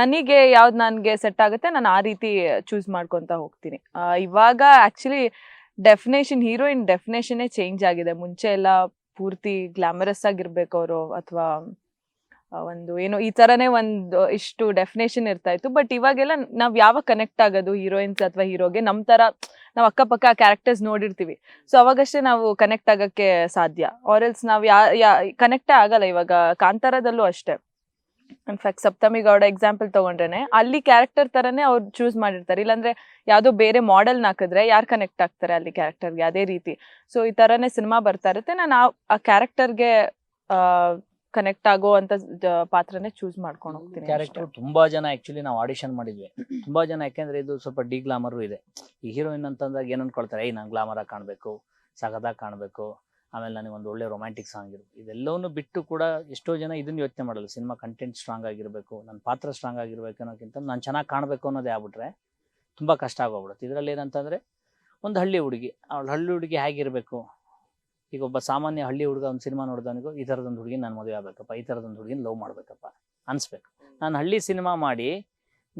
ನನಗೆ ಯಾವ್ದು ನನಗೆ ಸೆಟ್ ಆಗುತ್ತೆ, ನಾನು ಆ ರೀತಿ ಚೂಸ್ ಮಾಡ್ಕೊತ ಹೋಗ್ತೀನಿ. ಇವಾಗ ಆ್ಯಕ್ಚುಲಿ ಡೆಫಿನೇಷನ್ ಹೀರೋಯಿನ್ ಡೆಫಿನೇಷನ್ನೇ ಚೇಂಜ್ ಆಗಿದೆ. ಮುಂಚೆ ಎಲ್ಲ ಪೂರ್ತಿ ಗ್ಲಾಮರಸ್ ಆಗಿರ್ಬೇಕು ಅವರು ಅಥವಾ ಒಂದು ಏನೋ ಈ ತರನೇ ಒಂದು ಇಷ್ಟು ಡೆಫಿನೇಷನ್ ಇರ್ತಾ ಇತ್ತು. ಬಟ್ ಇವಾಗೆಲ್ಲ ನಾವ್ ಯಾವ ಕನೆಕ್ಟ್ ಆಗೋದು ಹೀರೋಯಿನ್ಸ್ ಅಥವಾ ಹೀರೋಗೆ ನಮ್ ತರ ನಾವ್ ಅಕ್ಕಪಕ್ಕ ಕ್ಯಾರೆಕ್ಟರ್ಸ್ ನೋಡಿರ್ತೀವಿ. ಸೊ ಅವಾಗಷ್ಟೇ ನಾವು ಕನೆಕ್ಟ್ ಆಗಕ್ಕೆ ಸಾಧ್ಯ. ಆರ್ ಎಲ್ಸ್ ನಾವ್ ಯಾ ಯಾ ಕನೆಕ್ಟೇ ಆಗಲ್ಲ ಇವಾಗ. ಕಾಂತಾರದಲ್ಲೂ ಅಷ್ಟೇ. ಇನ್ಫ್ಯಾಕ್ಟ್ ಸಪ್ತಮಿ ಗೌಡ ಎಕ್ಸಾಂಪಲ್ ತಗೊಂಡ್ರೆ ಅಲ್ಲಿ ಕ್ಯಾರೆಕ್ಟರ್ ತರನೇ ಅವ್ರು ಚೂಸ್ ಮಾಡಿರ್ತಾರೆ. ಇಲ್ಲಾಂದ್ರೆ ಯಾವ್ದೋ ಬೇರೆ ಮಾಡೆಲ್ ಹಾಕಿದ್ರೆ ಯಾರು ಕನೆಕ್ಟ್ ಆಗ್ತಾರೆ ಅಲ್ಲಿ ಕ್ಯಾರೆಕ್ಟರ್ಗೆ ಅದೇ ರೀತಿ. ಸೊ ಈ ತರನೇ ಸಿನಿಮಾ ಬರ್ತಾ ಇರುತ್ತೆ. ನಾನು ಆ ಕ್ಯಾರೆಕ್ಟರ್ಗೆ ಕನೆಕ್ಟ್ ಆಗೋ ಅಂತ ಪಾತ್ರನೇ ಚೂಸ್ ಮಾಡ್ಕೊಂಡು ಹೋಗ್ತೀನಿ ಕ್ಯಾರೆಕ್ಟರ್ ತುಂಬಾ ಜನ ಆಕ್ಚುಲಿ ನಾವು ಆಡಿಷನ್ ಮಾಡಿದ್ವಿ. ತುಂಬಾ ಜನ ಯಾಕೆಂದ್ರೆ ಇದು ಸ್ವಲ್ಪ ಡಿ ಗ್ಲಾಮರ್ ಇದೆ. ಈ ಹೀರೋಯಿನ್ ಅಂತಂದಾಗ ಏನ್ ಅನ್ಕೊಳ್ತಾರೆ? ಏಯ್ ನಾನು ಗ್ಲಾಮರ್ ಆಗಿ ಕಾಣ್ಬೇಕು ಸಗದಾಗ ಕಾಣ್ಬೇಕು. ಆಮೇಲೆ ನನಗೆ ಒಂದು ಒಳ್ಳೆ ರೊಮ್ಯಾಂಟಿಕ್ ಸಾಂಗ್ ಇರುತ್ತೆ ಇದೆಲ್ಲವನ್ನು ಬಿಟ್ಟು ಕೂಡ ಎಷ್ಟೋ ಜನ ಇದನ್ನು ಯೋಚನೆ ಮಾಡಲ್ಲ. ಸಿನಿಮಾ ಕಂಟೆಂಟ್ ಸ್ಟ್ರಾಂಗ್ ಆಗಿರಬೇಕು, ನನ್ನ ಪಾತ್ರ ಸ್ಟ್ರಾಂಗ್ ಆಗಿರಬೇಕು ಅನ್ನೋಕ್ಕಿಂತ ನಾನು ಚೆನ್ನಾಗಿ ಕಾಣಬೇಕು ಅನ್ನೋದೇ ಆಗ್ಬಿಟ್ರೆ ತುಂಬ ಕಷ್ಟ ಆಗೋಗ್ಬಿಡುತ್ತೆ. ಇದರಲ್ಲಿ ಏನಂತಂದರೆ ಒಂದು ಹಳ್ಳಿ ಹುಡುಗಿ, ಅವಳು ಹಳ್ಳಿ ಹುಡುಗಿ ಹೇಗಿರಬೇಕು? ಈಗ ಒಬ್ಬ ಸಾಮಾನ್ಯ ಹಳ್ಳಿ ಹುಡುಗ ಒಂದು ಸಿನಿಮಾ ನೋಡಿದವನಿಗೂ ಈ ಥರದೊಂದು ಹುಡುಗಿ ನಾನು ಮದುವೆ ಆಗಬೇಕಪ್ಪ, ಈ ಥರದೊಂದು ಹುಡುಗಿನ ಲವ್ ಮಾಡಬೇಕಪ್ಪ ಅನಿಸ್ಬೇಕು. ನಾನು ಹಳ್ಳಿ ಸಿನಿಮಾ ಮಾಡಿ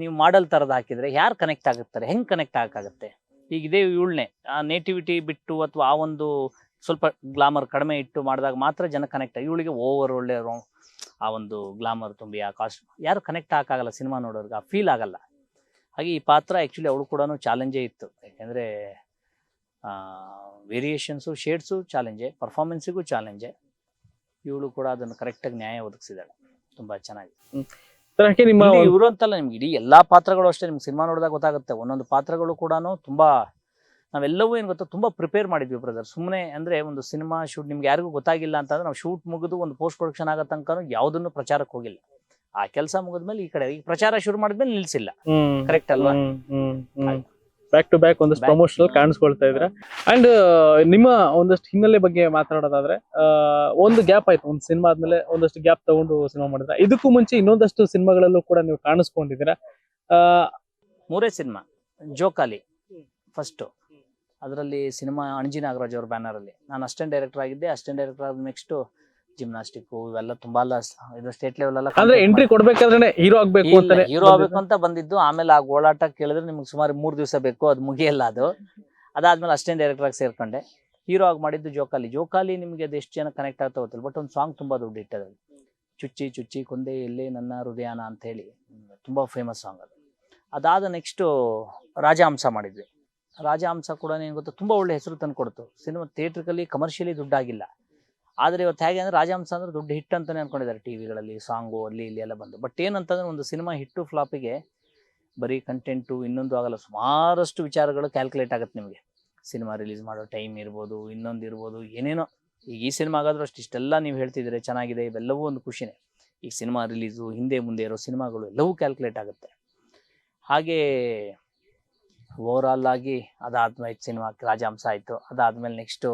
ನೀವು ಮಾಡಲ್ ಥರದ್ದು ಹಾಕಿದರೆ ಯಾರು ಕನೆಕ್ಟ್ ಆಗುತ್ತಾರೆ? ಹೆಂಗೆ ಕನೆಕ್ಟ್ ಆಗೋಕ್ಕಾಗತ್ತೆ? ಈಗ ಇದೇ ಇವಳನ್ನೇ, ಆ ನೇಟಿವಿಟಿ ಬಿಟ್ಟು ಅಥವಾ ಆ ಒಂದು ಸ್ವಲ್ಪ ಗ್ಲಾಮರ್ ಕಡಿಮೆ ಇಟ್ಟು ಮಾಡಿದಾಗ ಮಾತ್ರ ಜನ ಕನೆಕ್ಟ್ ಇವಳಿಗೆ ಓವರ್ ಒಳ್ಳೆ ಆ ಒಂದು ಗ್ಲಾಮರ್ ತುಂಬಿ ಆ ಕಾಸ್ಟ್ ಯಾರು ಕನೆಕ್ಟ್ ಹಾಕಾಗಲ್ಲ ಸಿನಿಮಾ ನೋಡೋರ್ಗೆ ಆ ಫೀಲ್ ಆಗಲ್ಲ. ಹಾಗೆ ಈ ಪಾತ್ರ ಆ್ಯಕ್ಚುಲಿ ಅವಳು ಕೂಡ ಚಾಲೆಂಜೇ ಇತ್ತು. ಯಾಕೆಂದರೆ ವೇರಿಯೇಷನ್ಸು ಶೇಡ್ಸು ಚಾಲೆಂಜೇ ಪರ್ಫಾರ್ಮೆನ್ಸಿಗೂ ಚಾಲೆಂಜೇ ಇವಳು ಕೂಡ ಅದನ್ನು ಕರೆಕ್ಟಾಗಿ ನ್ಯಾಯ ಒದಗಿಸಿದಾಳೆ. ತುಂಬ ಚೆನ್ನಾಗಿ. ಇವರು ಅಂತಲ್ಲ ನಿಮ್ಗೆ ಇಡೀ ಎಲ್ಲಾ ಪಾತ್ರಗಳು ಅಷ್ಟೇ ನಿಮ್ಗೆ ಸಿನಿಮಾ ನೋಡಿದಾಗ ಗೊತ್ತಾಗುತ್ತೆ. ಒಂದೊಂದು ಪಾತ್ರಗಳು ಕೂಡ ತುಂಬಾ ನಾವೆಲ್ಲವೂ ಏನು ಗೊತ್ತಾ ತುಂಬಾ ಪ್ರಿಪೇರ್ ಮಾಡಿದ್ವಿ ಬ್ರದರ್ ಸುಮ್ಮನೆ ಅಂದ್ರೆ ಒಂದು ಸಿನಿಮಾ ಶೂಟ್ ನಿಮ್ಗೆ ಯಾರಿಗೂ ಗೊತ್ತಾಗಿಲ್ಲ ಅಂತಂದ್ರೆ ನಾವು ಶೂಟ್ ಮುಗಿದು ಒಂದು ಪೋಸ್ಟ್ ಪ್ರೊಡಕ್ಷನ್ ಆಗೋ ತನಕ ಯಾವುದನ್ನು ಪ್ರಚಾರಕ್ಕೆ ಹೋಗಿಲ್ಲ. ಆ ಕೆಲಸ ಮುಗಿದ್ಮೇಲೆ ಈ ಕಡೆ ಈ ಪ್ರಚಾರ ಶುರು ಮಾಡಿದ್ಮೇಲೆ ನಿಲ್ಸಿಲ್ಲ. ಕರೆಕ್ಟ್ ಅಲ್ವಾ? ಬ್ಯಾಕ್ ಟು ಬ್ಯಾಕ್ ಒಂದಷ್ಟು ಪ್ರಮೋಷನಲ್ ಕಾಣಿಸ್ಕೊಳ್ತಾ ಇದ್ರೆ. ಅಂಡ್ ನಿಮ್ಮ ಒಂದಷ್ಟು ಹಿನ್ನೆಲೆ ಬಗ್ಗೆ ಮಾತಾಡೋದಾದ್ರೆ ಒಂದು ಗ್ಯಾಪ್ ಆಯ್ತು. ಒಂದು ಸಿನಿಮಾ ಆದ್ಮೇಲೆ ಒಂದಷ್ಟು ಗ್ಯಾಪ್ ತಗೊಂಡು ಸಿನಿಮಾ ಮಾಡಿದ್ರೆ. ಇದಕ್ಕೂ ಮುಂಚೆ ಇನ್ನೊಂದಷ್ಟು ಸಿನಿಮಾಗಳಲ್ಲೂ ಕೂಡ ನೀವು ಕಾಣಿಸ್ಕೊಂಡಿದ್ದೀರಾ? ಮೂರೇ ಸಿನಿಮಾ ಜೋಕಾಲಿ. ಫಸ್ಟು ಅದರಲ್ಲಿ ಸಿನಿಮಾ ಅಣಜಿ ನಾಗರಾಜ್ ಅವ್ರ ಬ್ಯಾನರಲ್ಲಿ ನಾನು ಅಸ್ಟೆಂಟ್ ಡೈರೆಕ್ಟರ್ ಆಗಿದ್ದೆ ಅಸ್ಟೆಂಟ್ ಡೈರೆಕ್ಟರ್ ಆದ ನೆಕ್ಸ್ಟು ಜಿಮ್ನಾಸ್ಟಿಕ್ ಇವೆಲ್ಲ ತುಂಬಾ ಇದು ಸ್ಟೇಟ್ ಲೆವೆಲ್ ಎಲ್ಲ ಅಂದ್ರೆ ಎಂಟ್ರಿ ಕೊಡ್ಬೇಕಾದ್ರೆ ಹೀರೋ ಆಗ್ಬೇಕು ಹೀರೋ ಆಗ್ಬೇಕು ಅಂತ ಬಂದಿದ್ದು ಆಮೇಲೆ ಆ ಗೋಳಾಟ ಕೇಳಿದ್ರೆ ನಿಮ್ಗೆ ಸುಮಾರು ಮೂರು ದಿವಸ ಬೇಕು ಅದು ಮುಗಿಯಲ್ಲ ಅದು. ಅದಾದ್ಮೇಲೆ ಅಸ್ಟೆಂಟ್ ಡೈರೆಕ್ಟರ್ ಆಗಿ ಸೇರ್ಕೊಂಡೆ. ಹೀರೋ ಆಗಿ ಮಾಡಿದ್ದು ಜೋಕಾಲಿ. ಜೋಕಾಲಿ ನಿಮಗೆ ಅದು ಎಷ್ಟು ಜನ ಕನೆಕ್ಟ್ ಆಗ್ತಾ ಗೊತ್ತಿಲ್ಲ ಬಟ್ ಒಂದು ಸಾಂಗ್ ತುಂಬಾ ದುಡ್ಡು ಇಟ್ಟದ್ರಲ್ಲಿ ಚುಚ್ಚಿ ಚುಚ್ಚಿ ಕೊಂದೆ ಎಲ್ಲಿ ನನ್ನ ಹೃದಯನ ಅಂತ ಹೇಳಿ. ತುಂಬಾ ಫೇಮಸ್ ಸಾಂಗ್ ಅದು. ಅದಾದ ನೆಕ್ಸ್ಟು ರಾಜಹಂಸ ಮಾಡಿದ್ವಿ. ರಾಜಹಂಸ ಕೂಡ ಏನು ಗೊತ್ತಾ ತುಂಬ ಒಳ್ಳೆ ಹೆಸರು ತಂದು ಕೊಡ್ತು. ಸಿನಿಮಾ ಥಿಯೇಟ್ರಿಕಲ್ಲಿ ಕಮರ್ಷಿಯಲಿ ದುಡ್ಡಾಗಿಲ್ಲ. ಆದರೆ ಇವತ್ತು ಹೇಗೆ ಅಂದರೆ ರಾಜಹಂಸ ಅಂದರೆ ದೊಡ್ಡ ಹಿಟ್ ಅಂತಾನೆ ಅನ್ಕೊಂಡಿದ್ದಾರೆ ಟಿವಿಗಳಲ್ಲಿ ಸಾಂಗು, ಅಲ್ಲಿ, ಇಲ್ಲಿ ಎಲ್ಲ ಬಂದು. ಬಟ್ ಏನಂತಂದ್ರೆ ಒಂದು ಸಿನಿಮಾ ಹಿಟ್ಟು ಫ್ಲಾಪಿಗೆ ಬರೀ ಕಂಟೆಂಟು ಇನ್ನೊಂದು ಆಗಲ್ಲ. ಸುಮಾರಷ್ಟು ವಿಚಾರಗಳು ಕ್ಯಾಲ್ಕುಲೇಟ್ ಆಗುತ್ತೆ ನಿಮಗೆ. ಸಿನಿಮಾ ರಿಲೀಸ್ ಮಾಡೋ ಟೈಮ್ ಇರ್ಬೋದು, ಇನ್ನೊಂದು ಇರ್ಬೋದು, ಏನೇನೋ. ಈಗ ಈ ಸಿನಿಮಾ ಆಗಾದರೂ ಅಷ್ಟು ಇಷ್ಟೆಲ್ಲ ನೀವು ಹೇಳ್ತಿದ್ರೆ ಚೆನ್ನಾಗಿದೆ, ಇವೆಲ್ಲವೂ ಒಂದು ಖುಷಿನೇ. ಈಗ ಸಿನಿಮಾ ರಿಲೀಸು ಹಿಂದೆ ಮುಂದೆ ಇರೋ ಸಿನಿಮಾಗಳು ಎಲ್ಲವೂ ಕ್ಯಾಲ್ಕುಲೇಟ್ ಆಗುತ್ತೆ. ಹಾಗೆ ಓವರಾಲ್ ಆಗಿ ಅದಾದ್ಮೇಲೆ ಸಿನಿಮಾ ರಾಜಹಂಸ ಆಯಿತು. ಅದಾದ್ಮೇಲೆ ನೆಕ್ಸ್ಟು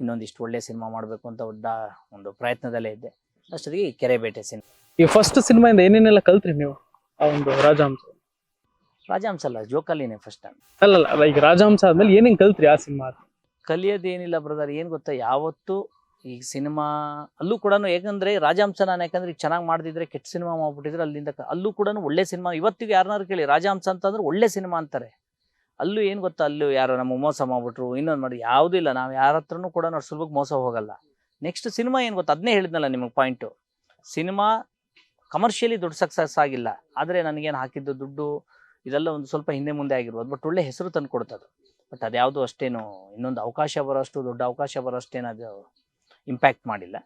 ಇನ್ನೊಂದಿಷ್ಟು ಒಳ್ಳೆ ಸಿನಿಮಾ ಮಾಡಬೇಕು ಅಂತ ದೊಡ್ಡ ಒಂದು ಪ್ರಯತ್ನದಲ್ಲೇ ಇದ್ದೆ. ಅಷ್ಟೊತ್ತಿಗೆ ಈ ಕೆರೆಬೇಟೆ ಸಿನಿಮಾ ಈ ಫಸ್ಟ್ ಸಿನಿಮಾ ಇಂದ ಏನೇನೆಲ್ಲ ಕಲ್ತ್ರಿ ನೀವು? ಆ ಒಂದು ರಾಜಹಂಸ. ರಾಜಹಂಸ ಅಲ್ಲ ಜೋಕಾಲಿನೇ ಫಸ್ಟ್ ಟೈಮ್ ಅಲ್ಲ ಈಗ ರಾಜಹಂಸ ಆದ್ಮೇಲೆ ಏನೇನು ಕಲ್ತ್ರಿ ಆ ಸಿನಿಮಾ ಕಲಿಯೋದೇನಿಲ್ಲ ಬ್ರದರ್ ಏನು ಗೊತ್ತಾ? ಯಾವತ್ತು ಈ ಸಿನಿಮಾ ಅಲ್ಲೂ ಕೂಡ ಯಾಕಂದ್ರೆ ರಾಜಹಂಸ ನಾನು ಯಾಕಂದ್ರೆ ಈಗ ಚೆನ್ನಾಗಿ ಮಾಡಿದ್ರೆ ಕೆಟ್ಟ ಸಿನಿಮಾ ಮಾಡ್ಬಿಟ್ಟಿದ್ರೆ ಅಲ್ಲಿಂದ ಅಲ್ಲೂ ಕೂಡ ಒಳ್ಳೆ ಸಿನಿಮಾ ಇವತ್ತಿಗೆ ಯಾರನ್ನಾರು ಕೇಳಿ ರಾಜಹಂಸ ಅಂತಂದ್ರೆ ಒಳ್ಳೆ ಸಿನಿಮಾ ಅಂತಾರೆ. ಅಲ್ಲೂ ಏನು ಗೊತ್ತಾ? ಅಲ್ಲೂ ಯಾರೋ ನಮ್ಮ ಮೋಸ ಮಾಡ್ಬಿಟ್ರು, ಇನ್ನೊಂದು ಮಾಡಿ ಯಾವುದೂ ಇಲ್ಲ. ನಾವು ಯಾರ ಹತ್ರನೂ ಕೂಡ ನಾವು ಸುಲಭಕ್ಕೆ ಮೋಸ ಹೋಗಲ್ಲ. ನೆಕ್ಸ್ಟ್ ಸಿನಿಮಾ ಏನು ಗೊತ್ತಾ? ಅದನ್ನೇ ಹೇಳಿದ್ನಲ್ಲ ನಿಮಗೆ ಪಾಯಿಂಟು ಸಿನಿಮಾ ಕಮರ್ಷಿಯಲಿ ದೊಡ್ಡ ಸಕ್ಸಸ್ ಆಗಿಲ್ಲ. ಆದರೆ ನನಗೇನು ಹಾಕಿದ್ದು ದುಡ್ಡು, ಇದೆಲ್ಲ ಒಂದು ಸ್ವಲ್ಪ ಹಿಂದೆ ಮುಂದೆ ಆಗಿರ್ಬೋದು. ಬಟ್ ಒಳ್ಳೆ ಹೆಸರು ತಂದು ಕೊಡ್ತದೆ. ಬಟ್ ಅದ್ಯಾವುದು ಅಷ್ಟೇನು, ಇನ್ನೊಂದು ಅವಕಾಶ ಬರೋಷ್ಟು ದೊಡ್ಡ ಅವಕಾಶ ಬರೋಷ್ಟೇನು ಅದು ಇಂಪ್ಯಾಕ್ಟ್ ಮಾಡಿಲ್ಲ.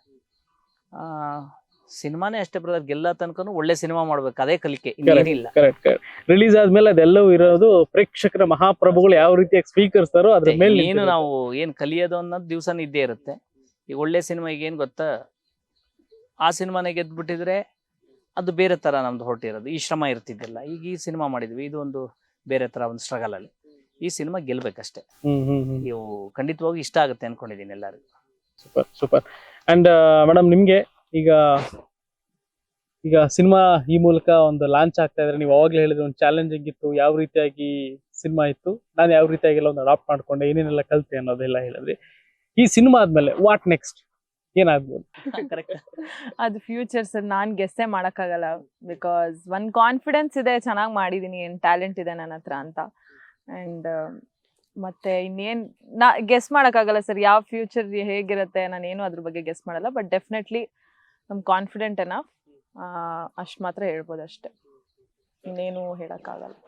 ಸಿನಿಮಾನೇ ಅಷ್ಟೇ ಬ್ರದರ್ ಗೆಲ್ಲ ತನಕನೂ ಒಳ್ಳೆ ಸಿನಿಮಾ ಮಾಡ್ಬೇಕು ಅದೇ ಕಲಿಕೆ ಇನ್ನೇನಿಲ್ಲ ಕರೆಕ್ಟ್ ಕರೆಕ್ಟ್ ರಿಲೀಸ್ ಆದ್ಮೇಲೆ ಅದೆಲ್ಲವೂ ಇರೋದು ಪ್ರೇಕ್ಷಕರ ಮಹಾಪ್ರಭುಗಳು ಯಾವ ರೀತಿಯಾಗಿ ಸ್ವೀಕರಿಸ್ತಾರೋ ಅದ್ರ ಮೇಲೆ ಏನು ನಾವು ಏನ್ ಕಲಿಯೋದು ಅನ್ನೋದು ದಿವಸನ ಇದ್ದೇ ಇರುತ್ತೆ. ಈಗ ಒಳ್ಳೆ ಸಿನಿಮಾ ಈಗ ಏನ್ ಗೊತ್ತಾ? ಆ ಸಿನಿಮಾನೇ ಗೆದ್ಬಿಟ್ಟಿದ್ರೆ ಅದು ಬೇರೆ ತರ ನಮ್ದು ಹೊರಟಿರೋದು ಈ ಶ್ರಮ ಇರ್ತಿದ್ದಿಲ್ಲ. ಈಗ ಈ ಸಿನಿಮಾ ಮಾಡಿದ್ವಿ ಇದು ಒಂದು ಬೇರೆ ತರ ಒಂದು ಸ್ಟ್ರಗಲ್ ಅಲ್ಲಿ. ಈ ಸಿನಿಮಾ ಗೆಲ್ಬೇಕಷ್ಟೇ. ನೀವು ಖಂಡಿತವಾಗಿ ಇಷ್ಟ ಆಗುತ್ತೆ ಅನ್ಕೊಂಡಿದೀನಿ ಎಲ್ಲರಿಗೂ. ಸೂಪರ್ ಸೂಪರ್ ಅಂಡ್ ಮೇಡಮ್ ನಿಮ್ಗೆ ಈಗ ಈಗ ಸಿನಿಮಾ ಈ ಮೂಲಕ ಒಂದು ಲಾಂಚ್ ಆಗ್ತಾ ಇದ್ರೆ ನೀವು ಅವಾಗ್ಲೇ ಹೇಳಿದ್ರೆ ಒಂದು ಚಾಲೆಂಜಿಂಗ್ ಇತ್ತು, ಯಾವ ರೀತಿಯಾಗಿ ಸಿನಿಮಾ ಇತ್ತು, ನಾನು ಯಾವ ರೀತಿಯಾಗೆಲ್ಲ ಒಂದು ಅಡಾಪ್ಟ್ ಮಾಡ್ಕೊಂಡೆ, ಏನೇನೆಲ್ಲ ಕಲ್ತೆ ಅನ್ನೋದೆಲ್ಲ ಹೇಳಿದ್ರಿ. ಈ ಸಿನಿಮಾ ಆದ್ಮೇಲೆ ವಾಟ್ ನೆಕ್ಸ್ಟ್ ಏನಾಗ್ಬೋದು? [laughs] ಅದು ಫ್ಯೂಚರ್ಸ್ ನಾನು ಗೆಸ್ಸೇ ಮಾಡೋಕ್ಕಾಗಲ್ಲ ಬಿಕಾಸ್ ಒನ್ ಕಾನ್ಫಿಡೆನ್ಸ್ ಇದೆ, ಚೆನ್ನಾಗಿ ಮಾಡಿದ್ದೀನಿ ಏನು ಟ್ಯಾಲೆಂಟ್ ಇದೆ ನನ್ನ ಹತ್ರ ಅಂತ. ಆ್ಯಂಡ್ ಮತ್ತೆ ಇನ್ನೇನು, ನಾ ಗೆಸ್ ಮಾಡೋಕ್ಕಾಗಲ್ಲ ಸರ್, ಯಾವ ಫ್ಯೂಚರ್ ಹೇಗಿರುತ್ತೆ, ನಾನೇನು ಅದ್ರ ಬಗ್ಗೆ ಗೆಸ್ ಮಾಡಲ್ಲ ಬಟ್ ಡೆಫಿನೆಟ್ಲಿ ನಮ್ ಕಾನ್ಫಿಡೆಂಟ್ ಎನಫ್ ಅಷ್ಟು ಮಾತ್ರ ಹೇಳ್ಬೋದು ಅಷ್ಟೇ ಇನ್ನೇನು ಹೇಳೋಕ್ಕಾಗಲ್ಲ.